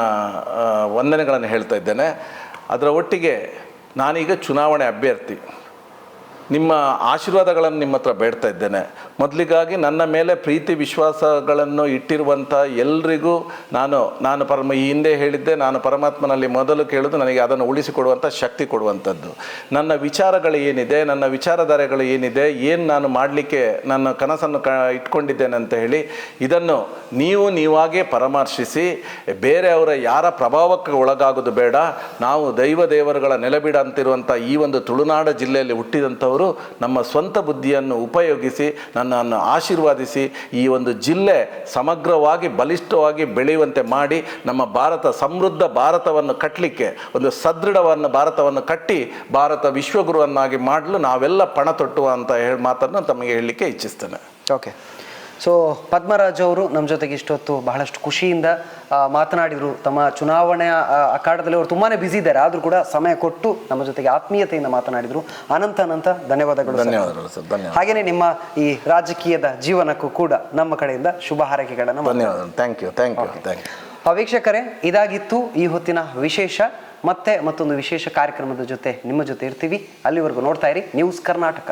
ವಂದನೆಗಳನ್ನು ಹೇಳ್ತಾ ಇದ್ದೇನೆ. ಅದರ ಒಟ್ಟಿಗೆ ನಾನೀಗ ಚುನಾವಣೆ ಅಭ್ಯರ್ಥಿ. ನಿಮ್ಮ ಆಶೀರ್ವಾದಗಳನ್ನು ನಿಮ್ಮ ಹತ್ರ ಬೇಡ್ತಾ ಇದ್ದೇನೆ. ಮೊದಲಿಗಾಗಿ ನನ್ನ ಮೇಲೆ ಪ್ರೀತಿ ವಿಶ್ವಾಸಗಳನ್ನು ಇಟ್ಟಿರುವಂಥ ಎಲ್ರಿಗೂ ನಾನು ನಾನು ಪರಮ, ಈ ಹಿಂದೆ ಹೇಳಿದ್ದೆ, ನಾನು ಪರಮಾತ್ಮನಲ್ಲಿ ಮೊದಲು ಕೇಳೋದು ನನಗೆ ಅದನ್ನು ಉಳಿಸಿಕೊಡುವಂಥ ಶಕ್ತಿ ಕೊಡುವಂಥದ್ದು. ನನ್ನ ವಿಚಾರಗಳು ಏನಿದೆ, ನನ್ನ ವಿಚಾರಧಾರೆಗಳು ಏನಿದೆ, ಏನು ನಾನು ಮಾಡಲಿಕ್ಕೆ ನನ್ನ ಕನಸನ್ನು ಕ, ಇಟ್ಕೊಂಡಿದ್ದೇನೆ ಅಂತ ಹೇಳಿ ಇದನ್ನು ನೀವು ನೀವಾಗೇ ಪರಾಮರ್ಶಿಸಿ ಬೇರೆಯವರ ಯಾರ ಪ್ರಭಾವಕ್ಕೆ ಒಳಗಾಗೋದು ಬೇಡ. ನಾವು ದೈವ ದೇವರುಗಳ ನೆಲೆಬಿಡ ಅಂತಿರುವಂಥ ಈ ಒಂದು ತುಳುನಾಡ ಜಿಲ್ಲೆಯಲ್ಲಿ ಹುಟ್ಟಿದಂಥವರು ನಮ್ಮ ಸ್ವಂತ ಬುದ್ಧಿಯನ್ನು ಉಪಯೋಗಿಸಿ ನನ್ನನ್ನು ಆಶೀರ್ವಾದಿಸಿ ಈ ಒಂದು ಜಿಲ್ಲೆ ಸಮಗ್ರವಾಗಿ, ಬಲಿಷ್ಠವಾಗಿ ಬೆಳೆಯುವಂತೆ ಮಾಡಿ ನಮ್ಮ ಭಾರತ, ಸಮೃದ್ಧ ಭಾರತವನ್ನು ಕಟ್ಟಲಿಕ್ಕೆ, ಒಂದು ಸದೃಢವನ್ನು ಭಾರತವನ್ನು ಕಟ್ಟಿ ಭಾರತ ವಿಶ್ವಗುರುವನ್ನಾಗಿ ಮಾಡಲು ನಾವೆಲ್ಲ ಪಣ ತೊಟ್ಟುವ ಅಂತ ಹೇಳಿ ಮಾತನ್ನು ತಮಗೆ ಹೇಳಲಿಕ್ಕೆ ಇಚ್ಛಿಸ್ತೇನೆ. ಓಕೆ ಸೊ ಪದ್ಮರಾಜ್ ಅವರು ನಮ್ಮ ಜೊತೆಗೆ ಇಷ್ಟೊತ್ತು ಬಹಳಷ್ಟು ಖುಷಿಯಿಂದ ಮಾತನಾಡಿದರು. ತಮ್ಮ ಚುನಾವಣೆಯ ಅಖಾಡದಲ್ಲಿ ಅವರು ತುಂಬಾ ಬ್ಯುಸಿ ಇದ್ದಾರೆ. ಆದರೂ ಕೂಡ ಸಮಯ ಕೊಟ್ಟು ನಮ್ಮ ಜೊತೆಗೆ ಆತ್ಮೀಯತೆಯಿಂದ ಮಾತನಾಡಿದರು. ಅನಂತ ಅನಂತ ಧನ್ಯವಾದಗಳು. ಧನ್ಯವಾದಗಳು ಸರ್. ಧನ್ಯವಾದ ಹಾಗೆಯೇ ನಿಮ್ಮ ಈ ರಾಜಕೀಯದ ಜೀವನಕ್ಕೂ ಕೂಡ ನಮ್ಮ ಕಡೆಯಿಂದ ಶುಭ ಹಾರೈಕೆಗಳನ್ನು ಧನ್ಯವಾದ thank you thank you thank you ವೀಕ್ಷಕರೇ ಇದಾಗಿತ್ತು ಈ ಹೊತ್ತಿನ ವಿಶೇಷ. ಮತ್ತೆ ಮತ್ತೊಂದು ವಿಶೇಷ ಕಾರ್ಯಕ್ರಮದ ಜೊತೆ ನಿಮ್ಮ ಜೊತೆ ಇರ್ತೀವಿ. ಅಲ್ಲಿವರೆಗೂ ನೋಡ್ತಾ ಇರಿ. ನ್ಯೂಸ್ ಕರ್ನಾಟಕ